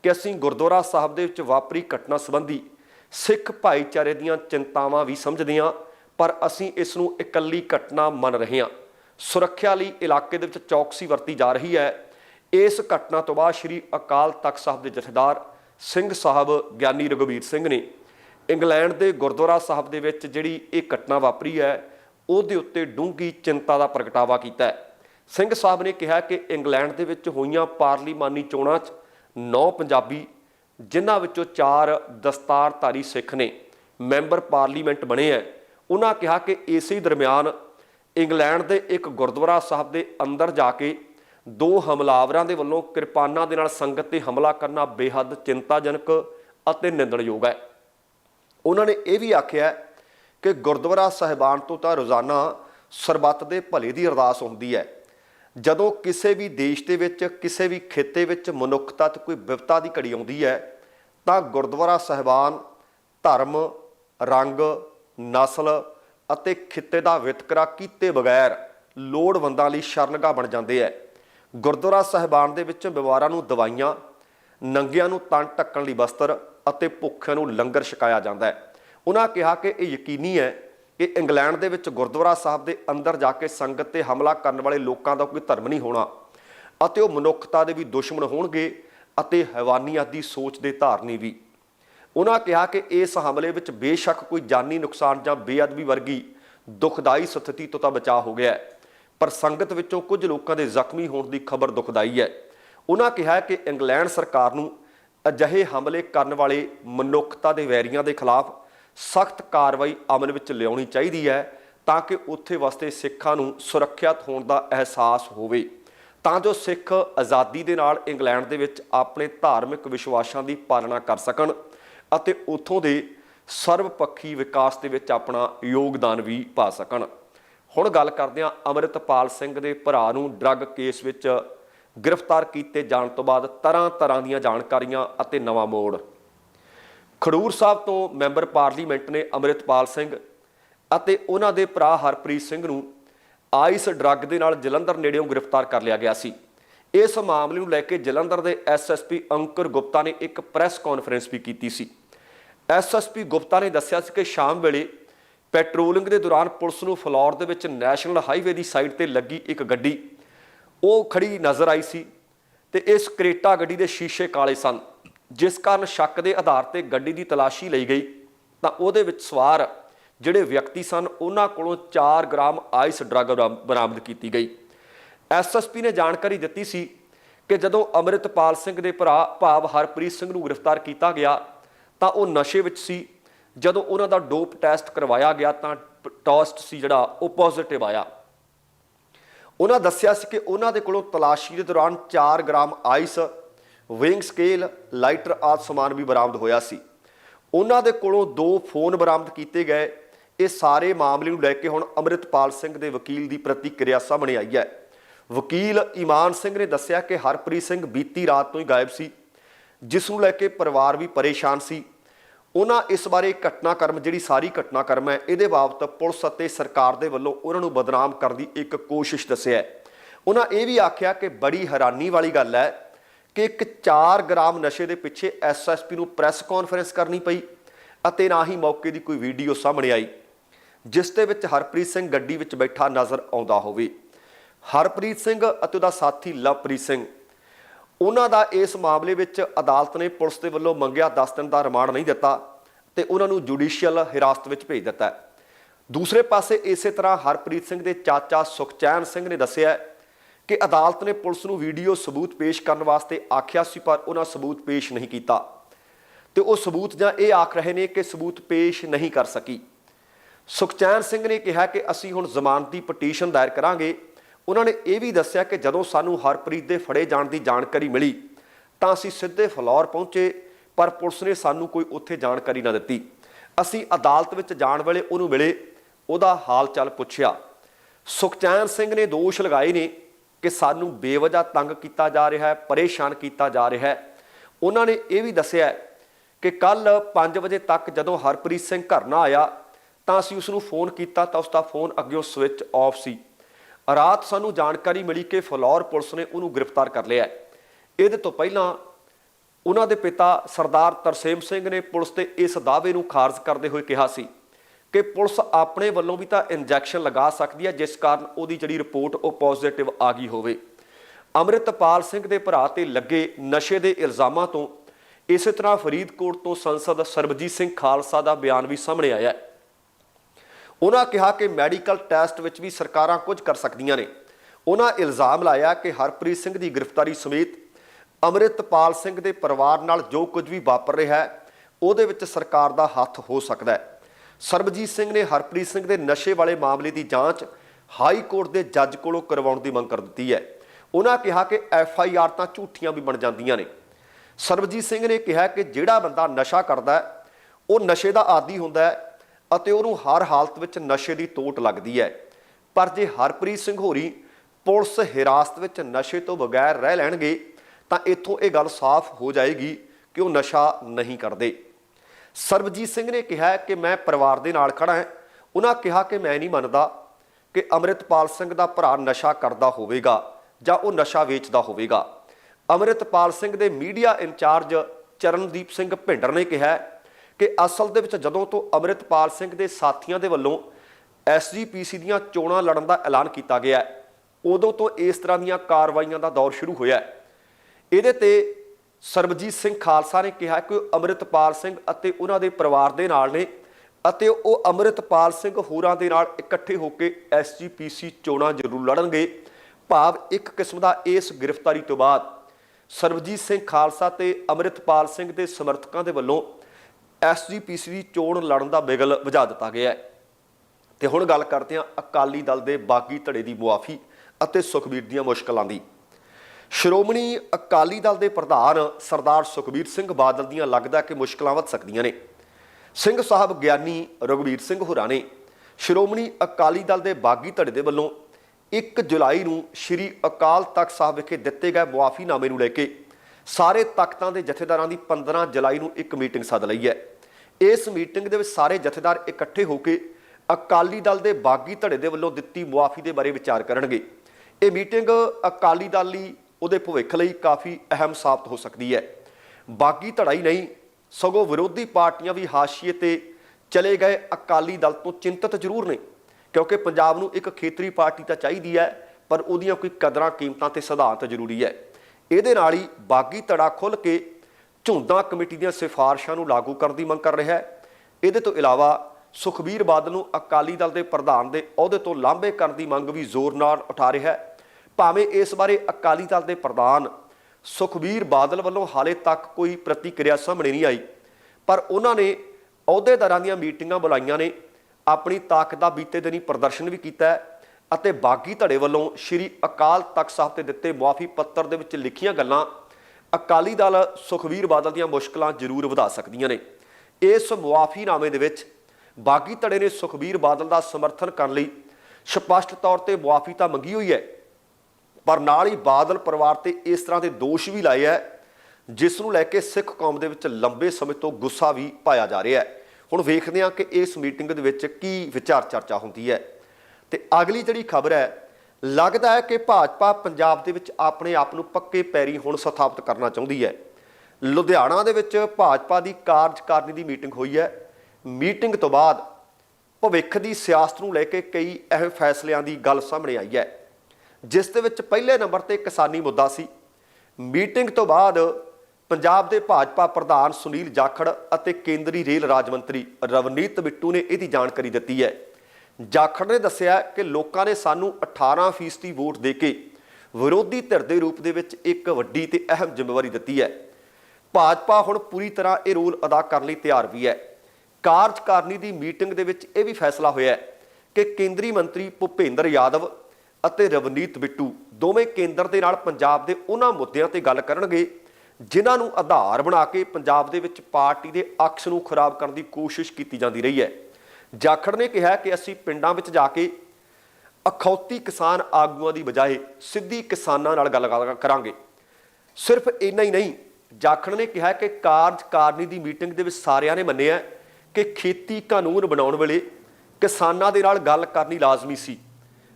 Speaker 1: ਕਿ ਅਸੀਂ ਗੁਰਦੁਆਰਾ ਸਾਹਿਬ ਦੇ ਵਿੱਚ ਵਾਪਰੀ ਘਟਨਾ ਸੰਬੰਧੀ ਸਿੱਖ ਭਾਈਚਾਰੇ ਦੀਆਂ ਚਿੰਤਾਵਾਂ ਵੀ ਸਮਝਦੇ ਹਾਂ, ਪਰ ਅਸੀਂ ਇਸ ਨੂੰ ਇਕੱਲੀ ਘਟਨਾ ਮੰਨ ਰਹੇ ਹਾਂ। ਸੁਰੱਖਿਆ ਲਈ ਇਲਾਕੇ ਦੇ ਵਿੱਚ ਚੌਕਸੀ ਵਰਤੀ ਜਾ ਰਹੀ ਹੈ। ਇਸ ਘਟਨਾ ਤੋਂ ਬਾਅਦ ਸ੍ਰੀ ਅਕਾਲ ਤਖਤ ਸਾਹਿਬ ਦੇ ਜਥੇਦਾਰ ਸਿੰਘ ਸਾਹਿਬ ਗਿਆਨੀ ਰਘੁਵੀਰ ਸਿੰਘ ਨੇ ਇੰਗਲੈਂਡ ਦੇ ਗੁਰਦੁਆਰਾ ਸਾਹਿਬ ਦੇ ਵਿੱਚ ਜਿਹੜੀ ਇਹ ਘਟਨਾ ਵਾਪਰੀ ਹੈ, ਉਹਦੇ ਉੱਤੇ ਡੂੰਘੀ ਚਿੰਤਾ ਦਾ ਪ੍ਰਗਟਾਵਾ ਕੀਤਾ ਹੈ। ਸਿੰਘ ਸਾਹਿਬ ਨੇ ਕਿਹਾ ਕਿ ਇੰਗਲੈਂਡ ਦੇ ਵਿੱਚ ਹੋਈਆਂ ਪਾਰਲੀਮਾਨੀ ਚੋਣਾਂ 'ਚ 9 ਪੰਜਾਬੀ, ਜਿਨ੍ਹਾਂ ਵਿੱਚੋਂ 4 ਦਸਤਾਰਧਾਰੀ ਸਿੱਖ ਨੇ ਮੈਂਬਰ ਪਾਰਲੀਮੈਂਟ ਬਣੇ ਐ ਉਹਨਾਂ ਕਿਹਾ ਕਿ ਇਸੇ ਦਰਮਿਆਨ ਇੰਗਲੈਂਡ ਦੇ ਇੱਕ ਗੁਰਦੁਆਰਾ ਸਾਹਿਬ ਦੇ ਅੰਦਰ ਜਾ ਕੇ ਦੋ ਹਮਲਾਵਰਾਂ ਦੇ ਵੱਲੋਂ ਕਿਰਪਾਨਾਂ ਦੇ ਨਾਲ ਸੰਗਤ ਤੇ ਹਮਲਾ ਕਰਨਾ ਬੇਹੱਦ ਚਿੰਤਾਜਨਕ ਅਤੇ ਨਿੰਦਣਯੋਗ ਹੈ। ਉਹਨਾਂ ਨੇ ਇਹ ਵੀ ਆਖਿਆ ਕਿ ਗੁਰਦੁਆਰਾ ਸਾਹਿਬਾਨ ਤੋਂ ਤਾਂ ਰੋਜ਼ਾਨਾ ਸਰਬੱਤ ਦੇ ਭਲੇ ਦੀ ਅਰਦਾਸ ਹੁੰਦੀ ਹੈ। ਜਦੋਂ ਕਿਸੇ ਵੀ ਦੇਸ਼ ਦੇ ਵਿੱਚ, ਕਿਸੇ ਵੀ ਖੇਤੇ ਵਿੱਚ ਮਨੁੱਖਤਾ ਤੇ ਕੋਈ ਵਿਪਤਾ ਦੀ ਘੜੀ ਆਉਂਦੀ ਹੈ, ਤਾਂ ਗੁਰਦੁਆਰਾ ਸਾਹਿਬਾਨ ਧਰਮ, ਰੰਗ, ਨਸਲ ਅਤੇ ਖਿੱਤੇ ਦਾ ਵਿਤਕਰਾ ਕੀਤੇ ਬਗੈਰ ਲੋੜਵੰਦਾਂ ਲਈ ਸ਼ਰਨਗਾ ਬਣ ਜਾਂਦੇ ਹੈ ਗੁਰਦੁਆਰਾ ਸਾਹਿਬਾਨ ਦੇ ਵਿੱਚ ਬਿਮਾਰਾਂ ਨੂੰ ਦਵਾਈਆਂ, ਨੰਗਿਆਂ ਨੂੰ ਤਨ ਢੱਕਣ ਲਈ ਬਸਤਰ ਅਤੇ ਭੁੱਖਿਆਂ ਨੂੰ ਲੰਗਰ ਛਕਾਇਆ ਜਾਂਦਾ ਹੈ ਉਹਨਾਂ ਕਿਹਾ ਕਿ ਇਹ ਯਕੀਨੀ ਹੈ ਕਿ ਇੰਗਲੈਂਡ ਦੇ ਵਿੱਚ ਗੁਰਦੁਆਰਾ ਸਾਹਿਬ ਦੇ ਅੰਦਰ ਜਾ ਕੇ ਸੰਗਤ ਤੇ ਹਮਲਾ ਕਰਨ ਵਾਲੇ ਲੋਕਾਂ ਦਾ ਕੋਈ ਧਰਮ ਨਹੀਂ ਹੋਣਾ ਅਤੇ ਉਹ ਮਨੁੱਖਤਾ ਦੇ ਵੀ ਦੁਸ਼ਮਣ ਹੋਣਗੇ ਅਤੇ ਹੈਵਾਨੀਅਤ ਦੀ ਸੋਚ ਦੇ ਧਾਰਨੀ ਵੀ। ਉਹਨਾਂ ਕਿਹਾ ਕਿ ਇਸ ਹਮਲੇ ਵਿੱਚ ਬੇਸ਼ੱਕ ਕੋਈ ਜਾਨੀ ਨੁਕਸਾਨ ਜਾਂ ਬੇਅਦਬੀ ਵਰਗੀ ਦੁਖਦਾਈ ਸਥਿਤੀ ਤੋਂ ਤਾਂ ਬਚਾਅ ਹੋ ਗਿਆ ਪਰ ਸੰਗਤ ਵਿੱਚੋਂ ਕੁਝ ਲੋਕਾਂ ਦੇ ਜ਼ਖਮੀ ਹੋਣ ਦੀ ਖਬਰ ਦੁਖਦਾਈ ਹੈ। ਉਹਨਾਂ ਕਿਹਾ ਕਿ ਇੰਗਲੈਂਡ ਸਰਕਾਰ ਨੂੰ ਅਜਿਹੇ ਹਮਲੇ ਕਰਨ ਵਾਲੇ ਮਨੁੱਖਤਾ ਦੇ ਵੈਰੀਆਂ ਦੇ ਖਿਲਾਫ ਸਖਤ ਕਾਰਵਾਈ ਅਮਲ ਵਿੱਚ ਲਿਆਉਣੀ ਚਾਹੀਦੀ ਹੈ ਤਾਂ ਕਿ ਉੱਥੇ ਵਸਦੇ ਸਿੱਖਾਂ ਨੂੰ ਸੁਰੱਖਿਅਤ ਹੋਣ ਦਾ ਅਹਿਸਾਸ ਹੋਵੇ। ਤਾਂ ਜੋ ਸਿੱਖ ਆਜ਼ਾਦੀ ਦੇ ਨਾਲ ਇੰਗਲੈਂਡ ਦੇ ਵਿੱਚ ਆਪਣੇ ਧਾਰਮਿਕ ਵਿਸ਼ਵਾਸਾਂ ਦੀ ਪਾਲਣਾ ਕਰ ਸਕਣ। ਅਤੇ ਉੱਥੋਂ ਦੇ ਸਰਬਪੱਖੀ ਵਿਕਾਸ ਦੇ ਵਿੱਚ ਆਪਣਾ ਯੋਗਦਾਨ ਵੀ ਪਾ ਸਕਣ। ਹੁਣ ਗੱਲ ਕਰਦੇ ਹਾਂ ਅਮਰਿਤਪਾਲ ਸਿੰਘ ਦੇ ਭਰਾ ਨੂੰ ਡਰੱਗ ਕੇਸ ਵਿੱਚ ਗ੍ਰਿਫਤਾਰ ਕੀਤੇ ਜਾਣ ਤੋਂ ਬਾਅਦ ਤਰ੍ਹਾਂ ਤਰ੍ਹਾਂ ਦੀਆਂ ਜਾਣਕਾਰੀਆਂ ਅਤੇ ਨਵਾਂ ਮੋੜ। ਖਡੂਰ ਸਾਹਿਬ ਤੋਂ ਮੈਂਬਰ ਪਾਰਲੀਮੈਂਟ ਨੇ ਅਮਰਿਤਪਾਲ ਸਿੰਘ ਅਤੇ ਉਹਨਾਂ ਦੇ ਭਰਾ ਹਰਪ੍ਰੀਤ ਸਿੰਘ ਨੂੰ ਆਈਸ ਡਰੱਗ ਦੇ ਨਾਲ ਜਲੰਧਰ ਨੇੜਿਓਂ ਗ੍ਰਿਫਤਾਰ ਕਰ ਲਿਆ ਗਿਆ ਸੀ। ਇਸ ਮਾਮਲੇ ਨੂੰ ਲੈ ਕੇ ਜਲੰਧਰ ਦੇ ਐਸਐਸਪੀ ਅੰਕਰ ਗੁਪਤਾ ਨੇ ਇੱਕ ਪ੍ਰੈਸ ਕਾਨਫਰੰਸ ਵੀ ਕੀਤੀ ਸੀ। ਐਸਐਸਪੀ ਗੁਪਤਾ ਨੇ ਦੱਸਿਆ ਸੀ ਕਿ ਸ਼ਾਮ ਵੇਲੇ ਪੈਟਰੋਲਿੰਗ ਦੇ ਦੌਰਾਨ ਪੁਲਿਸ ਨੂੰ ਫਲੋਰ ਦੇ ਵਿੱਚ ਨੈਸ਼ਨਲ ਹਾਈਵੇ ਦੀ ਸਾਈਡ ਤੇ ਲੱਗੀ ਇੱਕ ਗੱਡੀ। ਉਹ ਖੜੀ ਨਜ਼ਰ ਆਈ ਸੀ ਤੇ ਇਸ ਕਰੇਟਾ ਗੱਡੀ ਦੇ ਸ਼ੀਸ਼ੇ ਕਾਲੇ ਸਨ, ਜਿਸ ਕਾਰਨ ਸ਼ੱਕ ਦੇ ਆਧਾਰ ਤੇ ਗੱਡੀ ਦੀ ਤਲਾਸ਼ੀ ਲਈ ਗਈ। ਤਾਂ ਉਹਦੇ ਵਿੱਚ ਸਵਾਰ ਜਿਹੜੇ ਵਿਅਕਤੀ ਸਨ, ਉਹਨਾਂ ਕੋਲੋਂ 4 ਗ੍ਰਾਮ ਆਈਸ ਡਰੱਗ ਬਰਾਮਦ ਕੀਤੀ ਗਈ। ਐਸਐਸਪੀ ਨੇ ਜਾਣਕਾਰੀ ਦਿੱਤੀ ਸੀ ਕਿ ਜਦੋਂ ਅਮਰਿਤਪਾਲ ਸਿੰਘ ਦੇ ਭਰਾ ਭਾਵ ਹਰਪ੍ਰੀਤ ਸਿੰਘ ਨੂੰ ਗ੍ਰਿਫਤਾਰ ਕੀਤਾ ਗਿਆ ਤਾਂ ਉਹ ਨਸ਼ੇ ਵਿੱਚ ਸੀ। ਜਦੋਂ ਉਹਨਾਂ ਦਾ ਡੋਪ ਟੈਸਟ ਕਰਵਾਇਆ ਗਿਆ ਤਾਂ ਟੈਸਟ ਸੀ ਜਿਹੜਾ, ਉਹ ਪੋਜ਼ਿਟਿਵ ਆਇਆ। ਉਹਨਾਂ ਦੱਸਿਆ ਸੀ ਕਿ ਉਹਨਾਂ ਦੇ ਕੋਲੋਂ ਤਲਾਸ਼ੀ ਦੇ ਦੌਰਾਨ 4 gram ice, weighing scale, lighter ਆਦਿ ਸਮਾਨ ਵੀ ਬਰਾਮਦ ਹੋਇਆ ਸੀ। ਉਹਨਾਂ ਦੇ ਕੋਲੋਂ ਦੋ ਫੋਨ ਬਰਾਮਦ ਕੀਤੇ ਗਏ। ਇਹ ਸਾਰੇ ਮਾਮਲੇ ਨੂੰ ਲੈ ਕੇ ਹੁਣ ਅਮਰਿਤਪਾਲ ਸਿੰਘ ਦੇ ਵਕੀਲ ਦੀ ਪ੍ਰਤੀਕਿਰਿਆ ਸਾਹਮਣੇ ਆਈ ਹੈ। ਵਕੀਲ ਇਮਾਨ ਸਿੰਘ ਨੇ ਦੱਸਿਆ ਕਿ ਹਰਪ੍ਰੀਤ ਸਿੰਘ ਬੀਤੀ ਰਾਤ ਤੋਂ ਹੀ ਗਾਇਬ ਸੀ, ਜਿਸ ਨੂੰ ਲੈ ਕੇ ਪਰਿਵਾਰ ਵੀ ਪਰੇਸ਼ਾਨ ਸੀ। ਉਹਨਾਂ ਇਸ ਬਾਰੇ ਘਟਨਾਕ੍ਰਮ, ਜਿਹੜੀ ਸਾਰੀ ਘਟਨਾਕ੍ਰਮ ਹੈ, ਇਹਦੇ ਬਾਬਤ ਪੁਲਿਸ ਅਤੇ ਸਰਕਾਰ ਦੇ ਵੱਲੋਂ ਉਹਨਾਂ ਨੂੰ ਬਦਨਾਮ ਕਰਨ ਦੀ ਇੱਕ ਕੋਸ਼ਿਸ਼ ਦੱਸਿਆ ਉਹਨਾਂ ਇਹ ਵੀ ਆਖਿਆ ਕਿ ਬੜੀ ਹੈਰਾਨੀ ਵਾਲੀ ਗੱਲ ਹੈ ਕਿ ਇੱਕ 4 ਗ੍ਰਾਮ ਨਸ਼ੇ ਦੇ ਪਿੱਛੇ ਐਸਐਸਪੀ ਨੂੰ ਪ੍ਰੈਸ ਕਾਨਫਰੰਸ ਕਰਨੀ ਪਈ ਅਤੇ ਨਾ ਹੀ ਮੌਕੇ ਦੀ ਕੋਈ ਵੀਡੀਓ ਸਾਹਮਣੇ ਆਈ, ਜਿਸ ਦੇ ਵਿੱਚ ਹਰਪ੍ਰੀਤ ਸਿੰਘ ਗੱਡੀ ਵਿੱਚ ਬੈਠਾ ਨਜ਼ਰ ਆਉਂਦਾ ਹੋਵੇ। ਹਰਪ੍ਰੀਤ ਸਿੰਘ ਅਤੇ ਉਹਦਾ ਸਾਥੀ ਲਵਪ੍ਰੀਤ ਸਿੰਘ ਉਹਨਾਂ ਦਾ ਇਸ ਮਾਮਲੇ ਵਿੱਚ ਅਦਾਲਤ ਨੇ ਪੁਲਿਸ ਦੇ ਵੱਲੋਂ ਮੰਗਿਆ 10 ਦਿਨ ਦਾ ਰਿਮਾਂਡ ਨਹੀਂ ਦਿੱਤਾ ਤੇ ਉਹਨਾਂ ਨੂੰ ਜੁਡੀਸ਼ੀਅਲ ਹਿਰਾਸਤ ਵਿੱਚ ਭੇਜ ਦਿੱਤਾ ਹੈ। ਦੂਸਰੇ ਪਾਸੇ ਇਸੇ ਤਰ੍ਹਾਂ ਹਰਪ੍ਰੀਤ ਸਿੰਘ ਦੇ ਚਾਚਾ ਸੁਖਚੈਨ ਸਿੰਘ ਨੇ ਦੱਸਿਆ ਕਿ ਅਦਾਲਤ ਨੇ ਪੁਲਿਸ ਨੂੰ ਵੀਡੀਓ ਸਬੂਤ ਪੇਸ਼ ਕਰਨ ਵਾਸਤੇ ਆਖਿਆ ਸੀ, ਪਰ ਉਹਨਾਂ ਸਬੂਤ ਪੇਸ਼ ਨਹੀਂ ਕੀਤਾ। ਤੇ ਉਹ ਸਬੂਤ ਜਾਂ ਇਹ ਆਖ ਰਹੇ ਨੇ ਕਿ ਸਬੂਤ ਪੇਸ਼ ਨਹੀਂ ਕਰ ਸਕੀ। ਸੁਖਚੈਨ ਸਿੰਘ ਨੇ ਕਿਹਾ ਕਿ ਅਸੀਂ ਹੁਣ ਜ਼ਮਾਨਤੀ ਪਟੀਸ਼ਨ ਦਾਇਰ ਕਰਾਂਗੇ। ਉਹਨਾਂ ਨੇ ਇਹ ਵੀ ਦੱਸਿਆ ਕਿ ਜਦੋਂ ਸਾਨੂੰ ਹਰਪ੍ਰੀਤ ਦੇ ਫੜੇ ਜਾਣ ਦੀ ਜਾਣਕਾਰੀ ਮਿਲੀ, ਤਾਂ ਅਸੀਂ ਸਿੱਧੇ ਫਲੌਰ ਪਹੁੰਚੇ, ਪਰ ਪੁਲਿਸ ਨੇ ਸਾਨੂੰ ਕੋਈ ਉੱਥੇ ਜਾਣਕਾਰੀ ਨਾ ਦਿੱਤੀ। ਅਸੀਂ ਅਦਾਲਤ ਵਿੱਚ ਜਾਣ ਵੇਲੇ ਉਹਨੂੰ ਮਿਲੇ, ਉਹਦਾ ਹਾਲ ਚਾਲ ਪੁੱਛਿਆ। ਸੁਖਚੈਨ ਸਿੰਘ ਨੇ ਦੋਸ਼ ਲਗਾਏ ਨੇ ਕਿ ਸਾਨੂੰ ਬੇਵਜ੍ਹਾ ਤੰਗ ਕੀਤਾ ਜਾ ਰਿਹਾ ਹੈ, ਪਰੇਸ਼ਾਨ ਕੀਤਾ ਜਾ ਰਿਹਾ ਹੈ। ਉਹਨਾਂ ਨੇ ਇਹ ਵੀ ਦੱਸਿਆ ਕਿ ਕੱਲ 5 ਵਜੇ ਤੱਕ ਜਦੋਂ ਹਰਪ੍ਰੀਤ ਸਿੰਘ ਘਰ ਨਾ ਆਇਆ, ਤਾਂ ਅਸੀਂ ਉਸ ਨੂੰ ਫੋਨ ਕੀਤਾ ਤਾਂ ਉਸ ਦਾ ਫੋਨ ਅੱਗਿਓਂ ਸਵਿਚ ਆਫ ਸੀ। ਰਾਤ ਸਾਨੂੰ ਜਾਣਕਾਰੀ ਮਿਲੀ ਕਿ ਫਲੌਰ ਪੁਲਿਸ ਨੇ ਉਹਨੂੰ ਗ੍ਰਿਫਤਾਰ ਕਰ ਲਿਆ ਹੈ। ਇਹਦੇ ਤੋਂ ਪਹਿਲਾਂ ਉਹਨਾਂ ਦੇ ਪਿਤਾ ਸਰਦਾਰ ਤਰਸੇਮ ਸਿੰਘ ਨੇ ਪੁਲਿਸ ਤੇ ਇਸ ਦਾਅਵੇ ਨੂੰ ਖਾਰਜ ਕਰਦੇ ਹੋਏ ਕਿਹਾ ਸੀ ਕਿ ਪੁਲਿਸ ਆਪਣੇ ਵੱਲੋਂ ਵੀ ਤਾਂ ਇੰਜੈਕਸ਼ਨ ਲਗਾ ਸਕਦੀ ਹੈ, ਜਿਸ ਕਾਰਨ ਉਹਦੀ ਜਿਹੜੀ ਰਿਪੋਰਟ ਉਹ ਪੋਜ਼ਿਟਿਵ ਆ ਗਈ ਹੋਵੇ ਅੰਮ੍ਰਿਤਪਾਲ ਸਿੰਘ ਦੇ ਭਰਾ ਤੇ ਲੱਗੇ ਨਸ਼ੇ ਦੇ ਇਲਜ਼ਾਮਾਂ ਤੋਂ ਇਸੇ ਤਰ੍ਹਾਂ ਫਰੀਦਕੋਟ ਤੋਂ ਸੰਸਦ ਸਰਬਜੀਤ ਸਿੰਘ ਖਾਲਸਾ ਦਾ ਬਿਆਨ ਵੀ ਸਾਹਮਣੇ ਆਇਆ ਹੈ ਉਹਨਾਂ ਕਿਹਾ ਕਿ ਮੈਡੀਕਲ ਟੈਸਟ ਵਿੱਚ ਵੀ ਸਰਕਾਰਾਂ ਕੁਝ ਕਰ ਸਕਦੀਆਂ ਨੇ। ਉਹਨਾਂ ਇਲਜ਼ਾਮ ਲਾਇਆ ਕਿ ਹਰਪ੍ਰੀਤ ਸਿੰਘ ਦੀ ਗ੍ਰਿਫਤਾਰੀ ਸਮੇਤ ਅੰਮ੍ਰਿਤਪਾਲ ਸਿੰਘ ਦੇ ਪਰਿਵਾਰ ਨਾਲ ਜੋ ਕੁਝ ਵੀ ਵਾਪਰ ਰਿਹਾ ਹੈ, ਉਹਦੇ ਵਿੱਚ ਸਰਕਾਰ ਦਾ ਹੱਥ ਹੋ ਸਕਦਾ ਹੈ। ਸਰਬਜੀਤ ਸਿੰਘ ਨੇ ਹਰਪ੍ਰੀਤ ਸਿੰਘ ਦੇ ਨਸ਼ੇ ਵਾਲੇ ਮਾਮਲੇ ਦੀ ਜਾਂਚ ਹਾਈ ਕੋਰਟ ਦੇ ਜੱਜ ਕੋਲੋਂ ਕਰਵਾਉਣ ਦੀ ਮੰਗ ਕਰ ਦਿੱਤੀ ਹੈ। ਉਹਨਾਂ ਕਿਹਾ ਕਿ ਐਫ ਆਈ ਆਰ ਤਾਂ ਝੂਠੀਆਂ ਵੀ ਬਣ ਜਾਂਦੀਆਂ ਨੇ। ਸਰਬਜੀਤ ਸਿੰਘ ਨੇ ਕਿਹਾ ਕਿ ਜਿਹੜਾ ਬੰਦਾ ਨਸ਼ਾ ਕਰਦਾ ਹੈ, ਉਹ ਨਸ਼ੇ ਦਾ ਆਦੀ ਹੁੰਦਾ ਹੈ ਅਤੇ ਉਹਨੂੰ ਹਰ ਹਾਲਤ ਵਿੱਚ ਨਸ਼ੇ ਦੀ ਤੋਟ ਲੱਗਦੀ ਹੈ। ਪਰ ਜੇ ਹਰਪ੍ਰੀਤ ਸਿੰਘ ਹੋਰੀ ਪੁਲਿਸ ਹਿਰਾਸਤ ਵਿੱਚ ਨਸ਼ੇ ਤੋਂ ਬਗੈਰ ਰਹਿ ਲੈਣਗੇ, ਤਾਂ ਇੱਥੋਂ ਇਹ ਗੱਲ ਸਾਫ਼ ਹੋ ਜਾਏਗੀ ਕਿ ਉਹ ਨਸ਼ਾ ਨਹੀਂ ਕਰਦੇ। ਸਰਬਜੀਤ ਸਿੰਘ ਨੇ ਕਿਹਾ ਕਿ ਮੈਂ ਪਰਿਵਾਰ ਦੇ ਨਾਲ ਖੜਾ ਹਾਂ। ਉਹਨਾਂ ਕਿਹਾ ਕਿ ਮੈਂ ਨਹੀਂ ਮੰਨਦਾ ਕਿ ਅੰਮ੍ਰਿਤਪਾਲ ਸਿੰਘ ਦਾ ਭਰਾ ਨਸ਼ਾ ਕਰਦਾ ਹੋਵੇਗਾ ਜਾਂ ਉਹ ਨਸ਼ਾ ਵੇਚਦਾ ਹੋਵੇਗਾ। ਅੰਮ੍ਰਿਤਪਾਲ ਸਿੰਘ ਦੇ ਮੀਡੀਆ ਇੰਚਾਰਜ ਚਰਨਦੀਪ ਸਿੰਘ ਭਿੰਡਰ ਨੇ ਕਿਹਾ ਕਿ ਅਸਲ ਦੇ ਵਿੱਚ ਜਦੋਂ ਤੋਂ ਅੰਮ੍ਰਿਤਪਾਲ ਸਿੰਘ ਦੇ ਸਾਥੀਆਂ ਦੇ ਵੱਲੋਂ ਐਸਜੀਪੀਸੀ ਦੀਆਂ ਚੋਣਾਂ ਲੜਨ ਦਾ ਐਲਾਨ ਕੀਤਾ ਗਿਆ ਉਦੋਂ ਤੋਂ ਇਸ ਤਰ੍ਹਾਂ ਦੀਆਂ ਕਾਰਵਾਈਆਂ ਦਾ ਦੌਰ ਸ਼ੁਰੂ ਹੋਇਆ ਇਹਦੇ ਤੇ ਸਰਬਜੀਤ ਸਿੰਘ ਖਾਲਸਾ ਨੇ ਕਿਹਾ ਕਿ ਉਹ ਅੰਮ੍ਰਿਤਪਾਲ ਸਿੰਘ ਅਤੇ ਉਹਨਾਂ ਦੇ ਪਰਿਵਾਰ ਦੇ ਨਾਲ ਨੇ ਅਤੇ ਉਹ ਅੰਮ੍ਰਿਤਪਾਲ ਸਿੰਘ ਹੋਰਾਂ ਦੇ ਨਾਲ ਇਕੱਠੇ ਹੋ ਕੇ ਐਸਜੀਪੀਸੀ ਚੋਣਾਂ ਜ਼ਰੂਰ ਲੜਨਗੇ। ਭਾਵ ਇੱਕ ਕਿਸਮ ਦਾ ਇਸ ਗ੍ਰਿਫਤਾਰੀ ਤੋਂ ਬਾਅਦ ਸਰਬਜੀਤ ਸਿੰਘ ਖਾਲਸਾ ਤੇ ਅੰਮ੍ਰਿਤਪਾਲ ਸਿੰਘ ਦੇ ਸਮਰਥਕਾਂ ਦੇ ਵੱਲੋਂ ਐਸਜੀਪੀਸੀ ਦੀ ਚੋਣ ਲੜਨ ਦਾ ਬਿਗਲ ਵਜਾ ਦਿੱਤਾ ਗਿਆ ਹੈ। ਤੇ ਹੁਣ ਗੱਲ ਕਰਦੇ ਹਾਂ ਅਕਾਲੀ ਦਲ ਦੇ ਬਾਗੀ ਧੜੇ ਦੀ ਮੁਆਫੀ ਅਤੇ ਸੁਖਬੀਰ ਦੀਆਂ ਮੁਸ਼ਕਲਾਂ ਦੀ। ਸ਼੍ਰੋਮਣੀ ਅਕਾਲੀ ਦਲ ਦੇ ਪ੍ਰਧਾਨ ਸਰਦਾਰ ਸੁਖਬੀਰ ਸਿੰਘ ਬਾਦਲ ਦੀਆਂ ਲੱਗਦਾ ਕਿ ਮੁਸ਼ਕਲਾਂ ਵੱਧ ਸਕਦੀਆਂ ਨੇ। ਸਿੰਘ ਸਾਹਿਬ ਗਿਆਨੀ ਰਘੁਵੀਰ ਸਿੰਘ ਹੋਰਾਂ ਨੇ ਸ਼੍ਰੋਮਣੀ ਅਕਾਲੀ ਦਲ ਦੇ ਬਾਗੀ ਧੜੇ ਦੇ ਵੱਲੋਂ 1 ਜੁਲਾਈ ਨੂੰ ਸ੍ਰੀ ਅਕਾਲ ਤਖਤ ਸਾਹਿਬ ਵਿਖੇ ਦਿੱਤੇ ਗਏ ਮੁਆਫੀਨਾਮੇ ਨੂੰ ਲੈ ਕੇ ਸਾਰੇ ਤਖਤਾਂ ਦੇ ਜਥੇਦਾਰਾਂ ਦੀ 15 ਜੁਲਾਈ ਨੂੰ ਇੱਕ ਮੀਟਿੰਗ ਸੱਦ ਲਈ ਹੈ। ਇਸ ਮੀਟਿੰਗ ਦੇ ਵਿੱਚ ਸਾਰੇ ਜਥੇਦਾਰ ਇਕੱਠੇ ਹੋ ਕੇ ਅਕਾਲੀ ਦਲ ਦੇ ਬਾਗੀ ਧੜੇ ਦੇ ਵੱਲੋਂ ਦਿੱਤੀ ਮੁਆਫੀ ਦੇ ਬਾਰੇ ਵਿਚਾਰ ਕਰਨਗੇ। ਇਹ ਮੀਟਿੰਗ ਅਕਾਲੀ ਦਲ ਲਈ ਉਹਦੇ ਭਵਿੱਖ ਲਈ ਕਾਫੀ ਅਹਿਮ ਸਾਬਤ ਹੋ ਸਕਦੀ ਹੈ। ਬਾਗੀ ਧੜਾ ਹੀ ਨਹੀਂ, ਸਗੋਂ ਵਿਰੋਧੀ ਪਾਰਟੀਆਂ ਵੀ ਹਾਸ਼ੀਏ ਤੇ ਚਲੇ ਗਏ ਅਕਾਲੀ ਦਲ ਤੋਂ ਚਿੰਤਤ ਜ਼ਰੂਰ ਨੇ, ਕਿਉਂਕਿ ਪੰਜਾਬ ਨੂੰ ਇੱਕ ਖੇਤਰੀ ਪਾਰਟੀ ਤਾਂ ਚਾਹੀਦੀ ਹੈ, ਪਰ ਉਹਦੀਆਂ ਕੋਈ ਕਦਰਾਂ ਕੀਮਤਾਂ ਤੇ ਸਿਧਾਂਤ ਜ਼ਰੂਰੀ ਹੈ। ਇਹਦੇ ਨਾਲ ਹੀ ਬਾਗੀ ਧੜਾ ਖੁੱਲ ਕੇ ਝੁੰਦਾ ਕਮੇਟੀ ਦੀਆਂ ਸਿਫਾਰਸ਼ਾਂ ਨੂੰ ਲਾਗੂ ਕਰਨ ਦੀ ਮੰਗ ਕਰ ਰਿਹਾ ਹੈ। ਇਹਦੇ ਤੋਂ ਇਲਾਵਾ ਸੁਖਬੀਰ ਬਾਦਲ ਨੂੰ ਅਕਾਲੀ ਦਲ ਦੇ ਪ੍ਰਧਾਨ ਦੇ ਅਹੁਦੇ ਤੋਂ ਲਾਂਭੇ ਕਰਨ ਦੀ ਮੰਗ ਵੀ ਜ਼ੋਰ ਨਾਲ ਉਠਾ ਰਿਹਾ ਹੈ। ਭਾਵੇਂ ਇਸ ਬਾਰੇ ਅਕਾਲੀ ਦਲ ਦੇ ਪ੍ਰਧਾਨ ਸੁਖਬੀਰ ਬਾਦਲ ਵੱਲੋਂ ਹਾਲੇ ਤੱਕ ਕੋਈ ਪ੍ਰਤੀਕਿਰਿਆ ਸਾਹਮਣੇ ਨਹੀਂ ਆਈ, ਪਰ ਉਹਨਾਂ ਨੇ ਅਹੁਦੇਦਾਰਾਂ ਦੀਆਂ ਮੀਟਿੰਗਾਂ ਬੁਲਾਈਆਂ ਨੇ, ਆਪਣੀ ਤਾਕਤ ਦਾ ਬੀਤੇ ਦਿਨੀ ਪ੍ਰਦਰਸ਼ਨ ਵੀ ਕੀਤਾ ਹੈ। ਅਤੇ ਬਾਗੀ ਧੜੇ ਵੱਲੋਂ ਸ਼੍ਰੀ ਅਕਾਲ ਤਖਤ ਸਾਹਿਬ ਤੇ ਦਿੱਤੇ ਮੁਆਫੀ ਪੱਤਰ ਦੇ ਵਿੱਚ ਲਿਖੀਆਂ ਗੱਲਾਂ ਅਕਾਲੀ ਦਲ ਸੁਖਬੀਰ ਬਾਦਲ ਦੀਆਂ ਮੁਸ਼ਕਲਾਂ ਜ਼ਰੂਰ ਵਧਾ ਸਕਦੀਆਂ ਨੇ। ਇਸ ਮੁਆਫੀਨਾਮੇ ਦੇ ਵਿੱਚ ਬਾਗੀ ਧੜੇ ਨੇ ਸੁਖਬੀਰ ਬਾਦਲ ਦਾ ਸਮਰਥਨ ਕਰਨ ਲਈ ਸਪਸ਼ਟ ਤੌਰ ਤੇ ਮੁਆਫੀ ਤਾਂ ਮੰਗੀ ਹੋਈ ਹੈ, ਪਰ ਨਾਲ ਹੀ ਬਾਦਲ ਪਰਿਵਾਰ ਤੇ ਇਸ ਤਰ੍ਹਾਂ ਦੇ ਦੋਸ਼ ਵੀ ਲਾਏ ਹੈ, ਜਿਸ ਨੂੰ ਲੈ ਕੇ ਸਿੱਖ ਕੌਮ ਦੇ ਵਿੱਚ ਲੰਬੇ ਸਮੇਂ ਤੋਂ ਗੁੱਸਾ ਵੀ ਪਾਇਆ ਜਾ ਰਿਹਾ ਹੈ। ਹੁਣ ਵੇਖਦੇ ਹਾਂ ਕਿ ਇਸ ਮੀਟਿੰਗ ਦੇ ਵਿੱਚ ਕੀ ਵਿਚਾਰ ਚਰਚਾ ਹੁੰਦੀ ਹੈ। ਤੇ ਅਗਲੀ ਜਿਹੜੀ ਖਬਰ ਹੈ, ਲੱਗਦਾ ਹੈ ਕਿ ਭਾਜਪਾ ਪੰਜਾਬ ਦੇ ਵਿੱਚ ਆਪਣੇ ਆਪ ਨੂੰ ਪੱਕੇ ਪੈਰੀ ਹੁਣ ਸਥਾਪਿਤ ਕਰਨਾ ਚਾਹੁੰਦੀ ਹੈ। ਲੁਧਿਆਣਾ ਦੇ ਵਿੱਚ ਭਾਜਪਾ ਦੀ ਕਾਰਜਕਾਰਨੀ ਦੀ ਮੀਟਿੰਗ ਹੋਈ ਹੈ। ਮੀਟਿੰਗ ਤੋਂ ਬਾਅਦ ਭਵਿੱਖ ਦੀ ਸਿਆਸਤ ਨੂੰ ਲੈ ਕੇ ਕਈ ਅਹਿਮ ਫੈਸਲਿਆਂ ਦੀ ਗੱਲ ਸਾਹਮਣੇ ਆਈ ਹੈ। ਜਿਸ ਦੇ ਵਿੱਚ ਪਹਿਲੇ ਨੰਬਰ ਤੇ ਕਿਸਾਨੀ ਮੁੱਦਾ ਸੀ। ਮੀਟਿੰਗ ਤੋਂ ਬਾਅਦ ਪੰਜਾਬ ਦੇ ਭਾਜਪਾ ਪ੍ਰਧਾਨ ਸੁਨੀਲ ਜਾਖੜ ਅਤੇ ਕੇਂਦਰੀ ਰੇਲ ਰਾਜ ਮੰਤਰੀ ਰਵਨੀਤ ਬਿੱਟੂ ਨੇ ਇਹਦੀ ਜਾਣਕਾਰੀ ਦਿੱਤੀ ਹੈ। ਜਾਖੜ ਨੇ ਦੱਸਿਆ ਕਿ ਲੋਕਾਂ ਨੇ ਸਾਨੂੰ 18% ਵੋਟ ਦੇ ਕੇ ਵਿਰੋਧੀ ਧਿਰ ਦੇ ਰੂਪ ਦੇ ਵਿੱਚ ਇੱਕ ਵੱਡੀ ਤੇ ਅਹਿਮ ਜ਼ਿੰਮੇਵਾਰੀ ਦਿੱਤੀ ਹੈ। ਭਾਜਪਾ ਹੁਣ ਪੂਰੀ ਤਰ੍ਹਾਂ ਇਹ ਰੋਲ ਅਦਾ ਕਰਨ ਲਈ ਤਿਆਰ ਵੀ ਹੈ। ਕਾਰਜਕਾਰਨੀ ਦੀ ਮੀਟਿੰਗ ਦੇ ਵਿੱਚ ਇਹ ਵੀ ਫੈਸਲਾ ਹੋਇਆ ਕਿ ਕੇਂਦਰੀ ਮੰਤਰੀ ਭੁਪੇਂਦਰ ਯਾਦਵ ਅਤੇ ਰਵਨੀਤ ਬਿੱਟੂ ਦੋਵੇਂ ਕੇਂਦਰ ਦੇ ਨਾਲ ਪੰਜਾਬ ਦੇ ਉਹਨਾਂ ਮੁੱਦਿਆਂ ਤੇ ਗੱਲ ਕਰਨਗੇ, ਜਿਨ੍ਹਾਂ ਨੂੰ ਆਧਾਰ ਬਣਾ ਕੇ ਪੰਜਾਬ ਦੇ ਵਿੱਚ ਪਾਰਟੀ ਦੇ ਅਕਸ ਨੂੰ ਖਰਾਬ ਕਰਨ ਦੀ ਕੋਸ਼ਿਸ਼ ਕੀਤੀ ਜਾਂਦੀ ਰਹੀ ਹੈ। ਜਾਖੜ ਨੇ ਕਿਹਾ ਕਿ ਅਸੀਂ ਪਿੰਡਾਂ ਵਿੱਚ ਜਾ ਕੇ ਅਖੌਤੀ ਕਿਸਾਨ ਆਗੂਆਂ ਦੀ ਬਜਾਏ ਸਿੱਧੀ ਕਿਸਾਨਾਂ ਨਾਲ ਗੱਲ ਕਰ- ਕਰਾਂਗੇ। ਸਿਰਫ ਇੰਨਾ ਹੀ ਨਹੀਂ, ਜਾਖੜ ਨੇ ਕਿਹਾ ਕਿ ਕਾਰਜਕਾਰਨੀ ਦੀ ਮੀਟਿੰਗ ਦੇ ਵਿੱਚ ਸਾਰਿਆਂ ਨੇ ਮੰਨਿਆ ਕਿ ਖੇਤੀ ਕਾਨੂੰਨ ਬਣਾਉਣ ਵੇਲੇ ਕਿਸਾਨਾਂ ਦੇ ਨਾਲ ਗੱਲ ਕਰਨੀ ਲਾਜ਼ਮੀ ਸੀ,